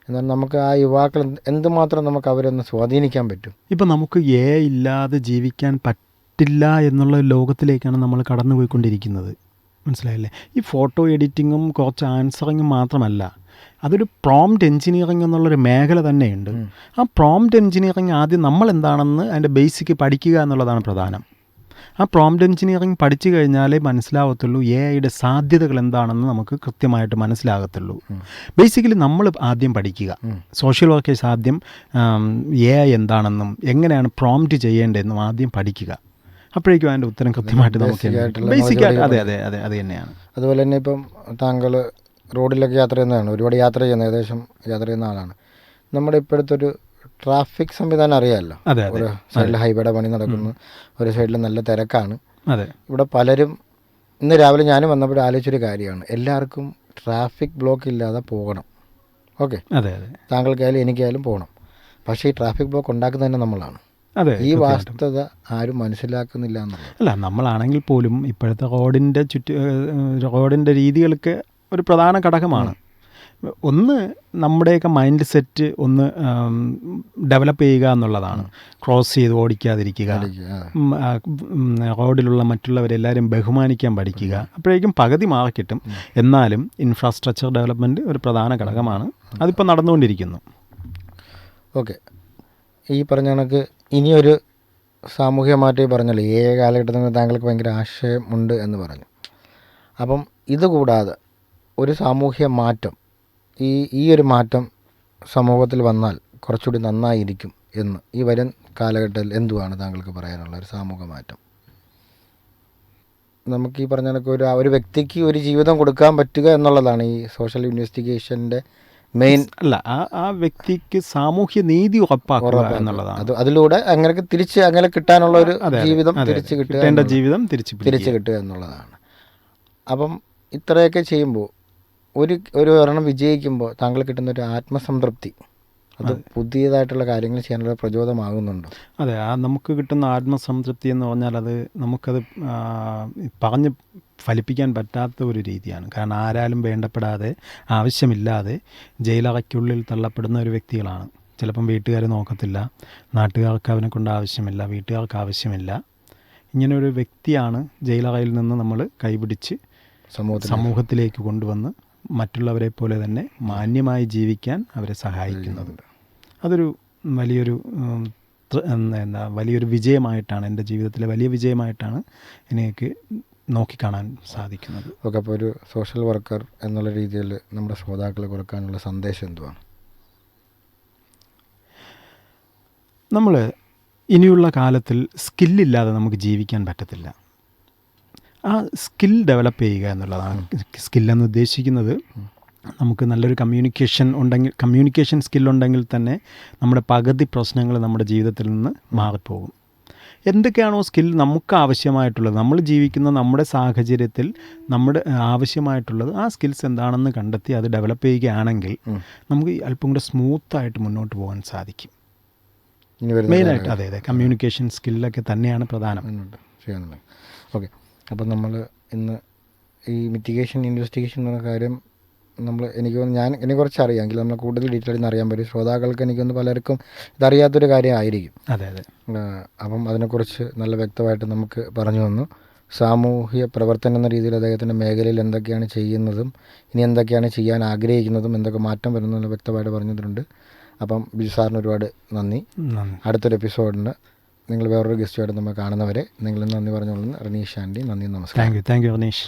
എന്നാൽ നമുക്ക് ആ യുവാക്കൾ എന്ത് എന്തുമാത്രം നമുക്ക് അവരൊന്ന് സ്വാധീനിക്കാൻ പറ്റും? ഇപ്പം നമുക്ക് എ ഇല്ലാതെ ജീവിക്കാൻ പറ്റില്ല എന്നുള്ള ലോകത്തിലേക്കാണ് നമ്മൾ കടന്നു പോയിക്കൊണ്ടിരിക്കുന്നത് മനസ്സിലായില്ലേ? ഈ ഫോട്ടോ എഡിറ്റിങ്ങും കുറച്ച് ആൻസറിങ്ങും മാത്രമല്ല അതൊരു പ്രോംപ്റ്റ് എഞ്ചിനീയറിംഗ് എന്നുള്ളൊരു മേഖല തന്നെയുണ്ട്. ആ പ്രോംപ്റ്റ് എഞ്ചിനീയറിംഗ് ആദ്യം നമ്മൾ എന്താണെന്ന് അതിന്റെ ബേസിക് പഠിക്കുക എന്നുള്ളതാണ് പ്രധാനം. ആ പ്രോംപ്റ്റ് എഞ്ചിനീയറിംഗ് പഠിച്ചു കഴിഞ്ഞാലേ മനസ്സിലാവത്തുള്ളൂ എ ഐയുടെ സാധ്യതകൾ എന്താണെന്ന് നമുക്ക് കൃത്യമായിട്ട് മനസ്സിലാകത്തുള്ളൂ. ബേസിക്കലി നമ്മൾ ആദ്യം പഠിക്കുക. സോഷ്യൽ വർക്കേഴ്സ് ആദ്യം എ ഐ എന്താണെന്നും എങ്ങനെയാണ് പ്രോംപ്റ്റ് ചെയ്യേണ്ടതെന്നും ആദ്യം പഠിക്കുക. അപ്പോഴേക്കും അതിന്റെ ഉത്തരം കൃത്യമായിട്ട് നമുക്ക് ബേസിക്കായിട്ട് അതെ അതെ അതെ അത് തന്നെയാണ്. അതുപോലെ തന്നെ ഇപ്പം താങ്കൾ റോഡിലൊക്കെ യാത്ര ചെയ്യുന്നതാണ്. ഒരുപാട് യാത്ര ചെയ്യുന്ന ഏകദേശം യാത്ര ചെയ്യുന്ന ആളാണ്. നമ്മുടെ ഇപ്പോഴത്തെ ഒരു ട്രാഫിക് സംവിധാനം അറിയാമല്ലോ ഒരു സൈഡിൽ ഹൈവേയുടെ പണി നടക്കുന്നു ഒരു സൈഡിൽ നല്ല തിരക്കാണ്. അതെ. ഇവിടെ പലരും ഇന്ന് രാവിലെ ഞാനും വന്നപ്പോൾ ആലോചിച്ചൊരു കാര്യമാണ്. എല്ലാവർക്കും ട്രാഫിക് ബ്ലോക്ക് ഇല്ലാതെ പോകണം. ഓക്കെ? അതെ അതെ. താങ്കൾക്കായാലും എനിക്കായാലും പോകണം. പക്ഷേ ഈ ട്രാഫിക് ബ്ലോക്ക് ഉണ്ടാക്കുന്നത് തന്നെ നമ്മളാണ്. അതെ ഈ. വാസ്തവത ആരും മനസ്സിലാക്കുന്നില്ല അല്ല നമ്മളാണെങ്കിൽ പോലും ഇപ്പോഴത്തെ റോഡിന്റെ ചുറ്റു റോഡിന്റെ രീതികൾക്ക് ഒരു പ്രധാന ഘടകമാണ്. ഒന്ന് നമ്മുടെയൊക്കെ മൈൻഡ് സെറ്റ് ഒന്ന് ഡെവലപ്പ് ചെയ്യുക എന്നുള്ളതാണ്. ക്രോസ് ചെയ്ത് ഓടിക്കാതിരിക്കുക. റോഡിലുള്ള മറ്റുള്ളവരെല്ലാവരും ബഹുമാനിക്കാൻ പഠിക്കുക. അപ്പോഴേക്കും പകുതി മാർക്ക് കിട്ടും. എന്നാലും ഇൻഫ്രാസ്ട്രക്ചർ ഡെവലപ്മെന്റ് ഒരു പ്രധാന ഘടകമാണ്. അതിപ്പോൾ നടന്നുകൊണ്ടിരിക്കുന്നു. ഓക്കെ ഈ പറഞ്ഞ കണക്ക് ഇനിയൊരു സാമൂഹ്യ മാറ്റം പറഞ്ഞല്ലോ. ഏ കാലഘട്ടത്തിൽ താങ്കൾക്ക് ഭയങ്കര ആശയമുണ്ട് എന്ന് പറഞ്ഞു. അപ്പം ഇതുകൂടാതെ ഒരു സാമൂഹ്യ മാറ്റം ഈ ഈ ഒരു മാറ്റം സമൂഹത്തിൽ വന്നാൽ കുറച്ചുകൂടി നന്നായിരിക്കും എന്ന്. ഈ വരും കാലഘട്ടത്തിൽ എന്തുവാണ് താങ്കൾക്ക് പറയാനുള്ള ഒരു സാമൂഹ്യ മാറ്റം? നമുക്ക് ഈ പറഞ്ഞ കണക്ക് ഒരു ഒരു വ്യക്തിക്ക് ഒരു ജീവിതം കൊടുക്കാൻ പറ്റുക എന്നുള്ളതാണ് ഈ സോഷ്യൽ ഇൻവെസ്റ്റിഗേഷന്റെ മെയിൻ അല്ല ആ ആ വ്യക്തിക്ക് സാമൂഹ്യ നീതി ഉറപ്പാക്കുക എന്നുള്ളതാണ്. അത് അതിലൂടെ അങ്ങനെ തിരിച്ച് അങ്ങനെ കിട്ടാനുള്ള ഒരു ജീവിതം തിരിച്ച് കിട്ടുക ജീവിതം തിരിച്ചു തിരിച്ച് കിട്ടുക എന്നുള്ളതാണ്. അപ്പം ഇത്രയൊക്കെ ചെയ്യുമ്പോൾ ഒരു ഒരു ഒരെണ്ണം വിജയിക്കുമ്പോൾ താങ്കൾ കിട്ടുന്ന ഒരു ആത്മസംതൃപ്തി അത് പുതിയതായിട്ടുള്ള കാര്യങ്ങൾ ചെയ്യാനുള്ള പ്രചോദമാകുന്നുണ്ട്? അതെ ആ നമുക്ക് കിട്ടുന്ന ആത്മസംതൃപ്തി എന്ന് പറഞ്ഞാൽ അത് നമുക്കത് പറഞ്ഞ് ഫലിപ്പിക്കാൻ പറ്റാത്ത ഒരു രീതിയാണ്. കാരണം ആരാലും വേണ്ടപ്പെടാതെ ആവശ്യമില്ലാതെ ജയിലറയ്ക്കുള്ളിൽ തള്ളപ്പെടുന്ന ഒരു വ്യക്തികളാണ്. ചിലപ്പം വീട്ടുകാർ നോക്കത്തില്ല നാട്ടുകാർക്ക് അവനെ കൊണ്ട് ആവശ്യമില്ല വീട്ടുകാർക്ക് ആവശ്യമില്ല. ഇങ്ങനെ ഒരു വ്യക്തിയാണ് ജയിലറയിൽ നിന്ന് നമ്മൾ കൈപിടിച്ച് സമൂഹത്തിലേക്ക് കൊണ്ടുവന്ന് മറ്റുള്ളവരെ പോലെ തന്നെ മാന്യമായി ജീവിക്കാൻ അവരെ സഹായിക്കുന്നത്. അതൊരു വലിയൊരു എന്താ വലിയൊരു വിജയമായിട്ടാണ് എന്റെ ജീവിതത്തിലെ വലിയ വിജയമായിട്ടാണ് എനിക്ക് നോക്കിക്കാണാൻ സാധിക്കുന്നത്. ഓക്കെ അപ്പോൾ ഒരു സോഷ്യൽ വർക്കർ എന്നുള്ള രീതിയിൽ നമ്മുടെ ശ്രോതാക്കളെ കൊടുക്കാനുള്ള സന്ദേശം എന്തുവാണ്? നമ്മൾ ഇനിയുള്ള കാലത്തിൽ സ്കില്ലില്ലാതെ നമുക്ക് ജീവിക്കാൻ പറ്റത്തില്ല. ആ സ്കിൽ ഡെവലപ്പ് ചെയ്യുക എന്നുള്ളതാണ് സ്കില്ലെന്ന് ഉദ്ദേശിക്കുന്നത്. നമുക്ക് നല്ലൊരു കമ്മ്യൂണിക്കേഷൻ ഉണ്ടെങ്കിൽ കമ്മ്യൂണിക്കേഷൻ സ്കില്ലുണ്ടെങ്കിൽ തന്നെ നമ്മുടെ പകുതി പ്രശ്നങ്ങൾ നമ്മുടെ ജീവിതത്തിൽ നിന്ന് മാറിപ്പോകും. എന്തൊക്കെയാണോ സ്കിൽ നമുക്ക് ആവശ്യമായിട്ടുള്ളത് നമ്മൾ ജീവിക്കുന്ന നമ്മുടെ സാഹചര്യത്തിൽ നമ്മുടെ ആവശ്യമായിട്ടുള്ളത് ആ സ്കിൽസ് എന്താണെന്ന് കണ്ടെത്തി അത് ഡെവലപ്പ് ചെയ്യുകയാണെങ്കിൽ നമുക്ക് അല്പം കൂടെ സ്മൂത്തായിട്ട് മുന്നോട്ട് പോകാൻ സാധിക്കും. മെയിനായിട്ട് അതെ അതെ കമ്മ്യൂണിക്കേഷൻ സ്കില്ലൊക്കെ തന്നെയാണ് പ്രധാനം. ഓക്കെ. അപ്പം നമ്മൾ ഇന്ന് ഈ മിറ്റിഗേഷൻ ഇൻവെസ്റ്റിഗേഷൻ എന്ന കാര്യം നമ്മൾ എനിക്ക് ഞാൻ എന്നെ കുറച്ച് അറിയാമെങ്കിൽ നമ്മൾ കൂടുതൽ ഡീറ്റെയിൽ നിന്ന് അറിയാൻ പറ്റും. ശ്രോതാക്കൾക്ക് എനിക്കൊന്ന് പലർക്കും ഇതറിയാത്തൊരു കാര്യമായിരിക്കും അതെ അതെ. അപ്പം അതിനെക്കുറിച്ച് നല്ല വ്യക്തമായിട്ട് നമുക്ക് പറഞ്ഞു തന്നു. സാമൂഹ്യ പ്രവർത്തനം എന്ന രീതിയിൽ അദ്ദേഹത്തിന്റെ മേഖലയിൽ എന്തൊക്കെയാണ് ചെയ്യുന്നതും ഇനി എന്തൊക്കെയാണ് ചെയ്യാൻ ആഗ്രഹിക്കുന്നതും എന്തൊക്കെ മാറ്റം വരുന്നതെന്ന് വ്യക്തമായിട്ട് പറഞ്ഞിട്ടുണ്ട്. അപ്പം ബിജു സാറിന് ഒരുപാട് നന്ദി. അടുത്തൊരു എപ്പിസോഡിന് നിങ്ങൾ വേറൊരു ഗസ്റ്റുമായിട്ട് നമ്മൾ കാണുന്നവരെ നിങ്ങൾ നന്ദി പറഞ്ഞോളൂ റനീഷ് ആൻഡി നന്ദി നമസ്കാരം. Thank you thank you Raneesh.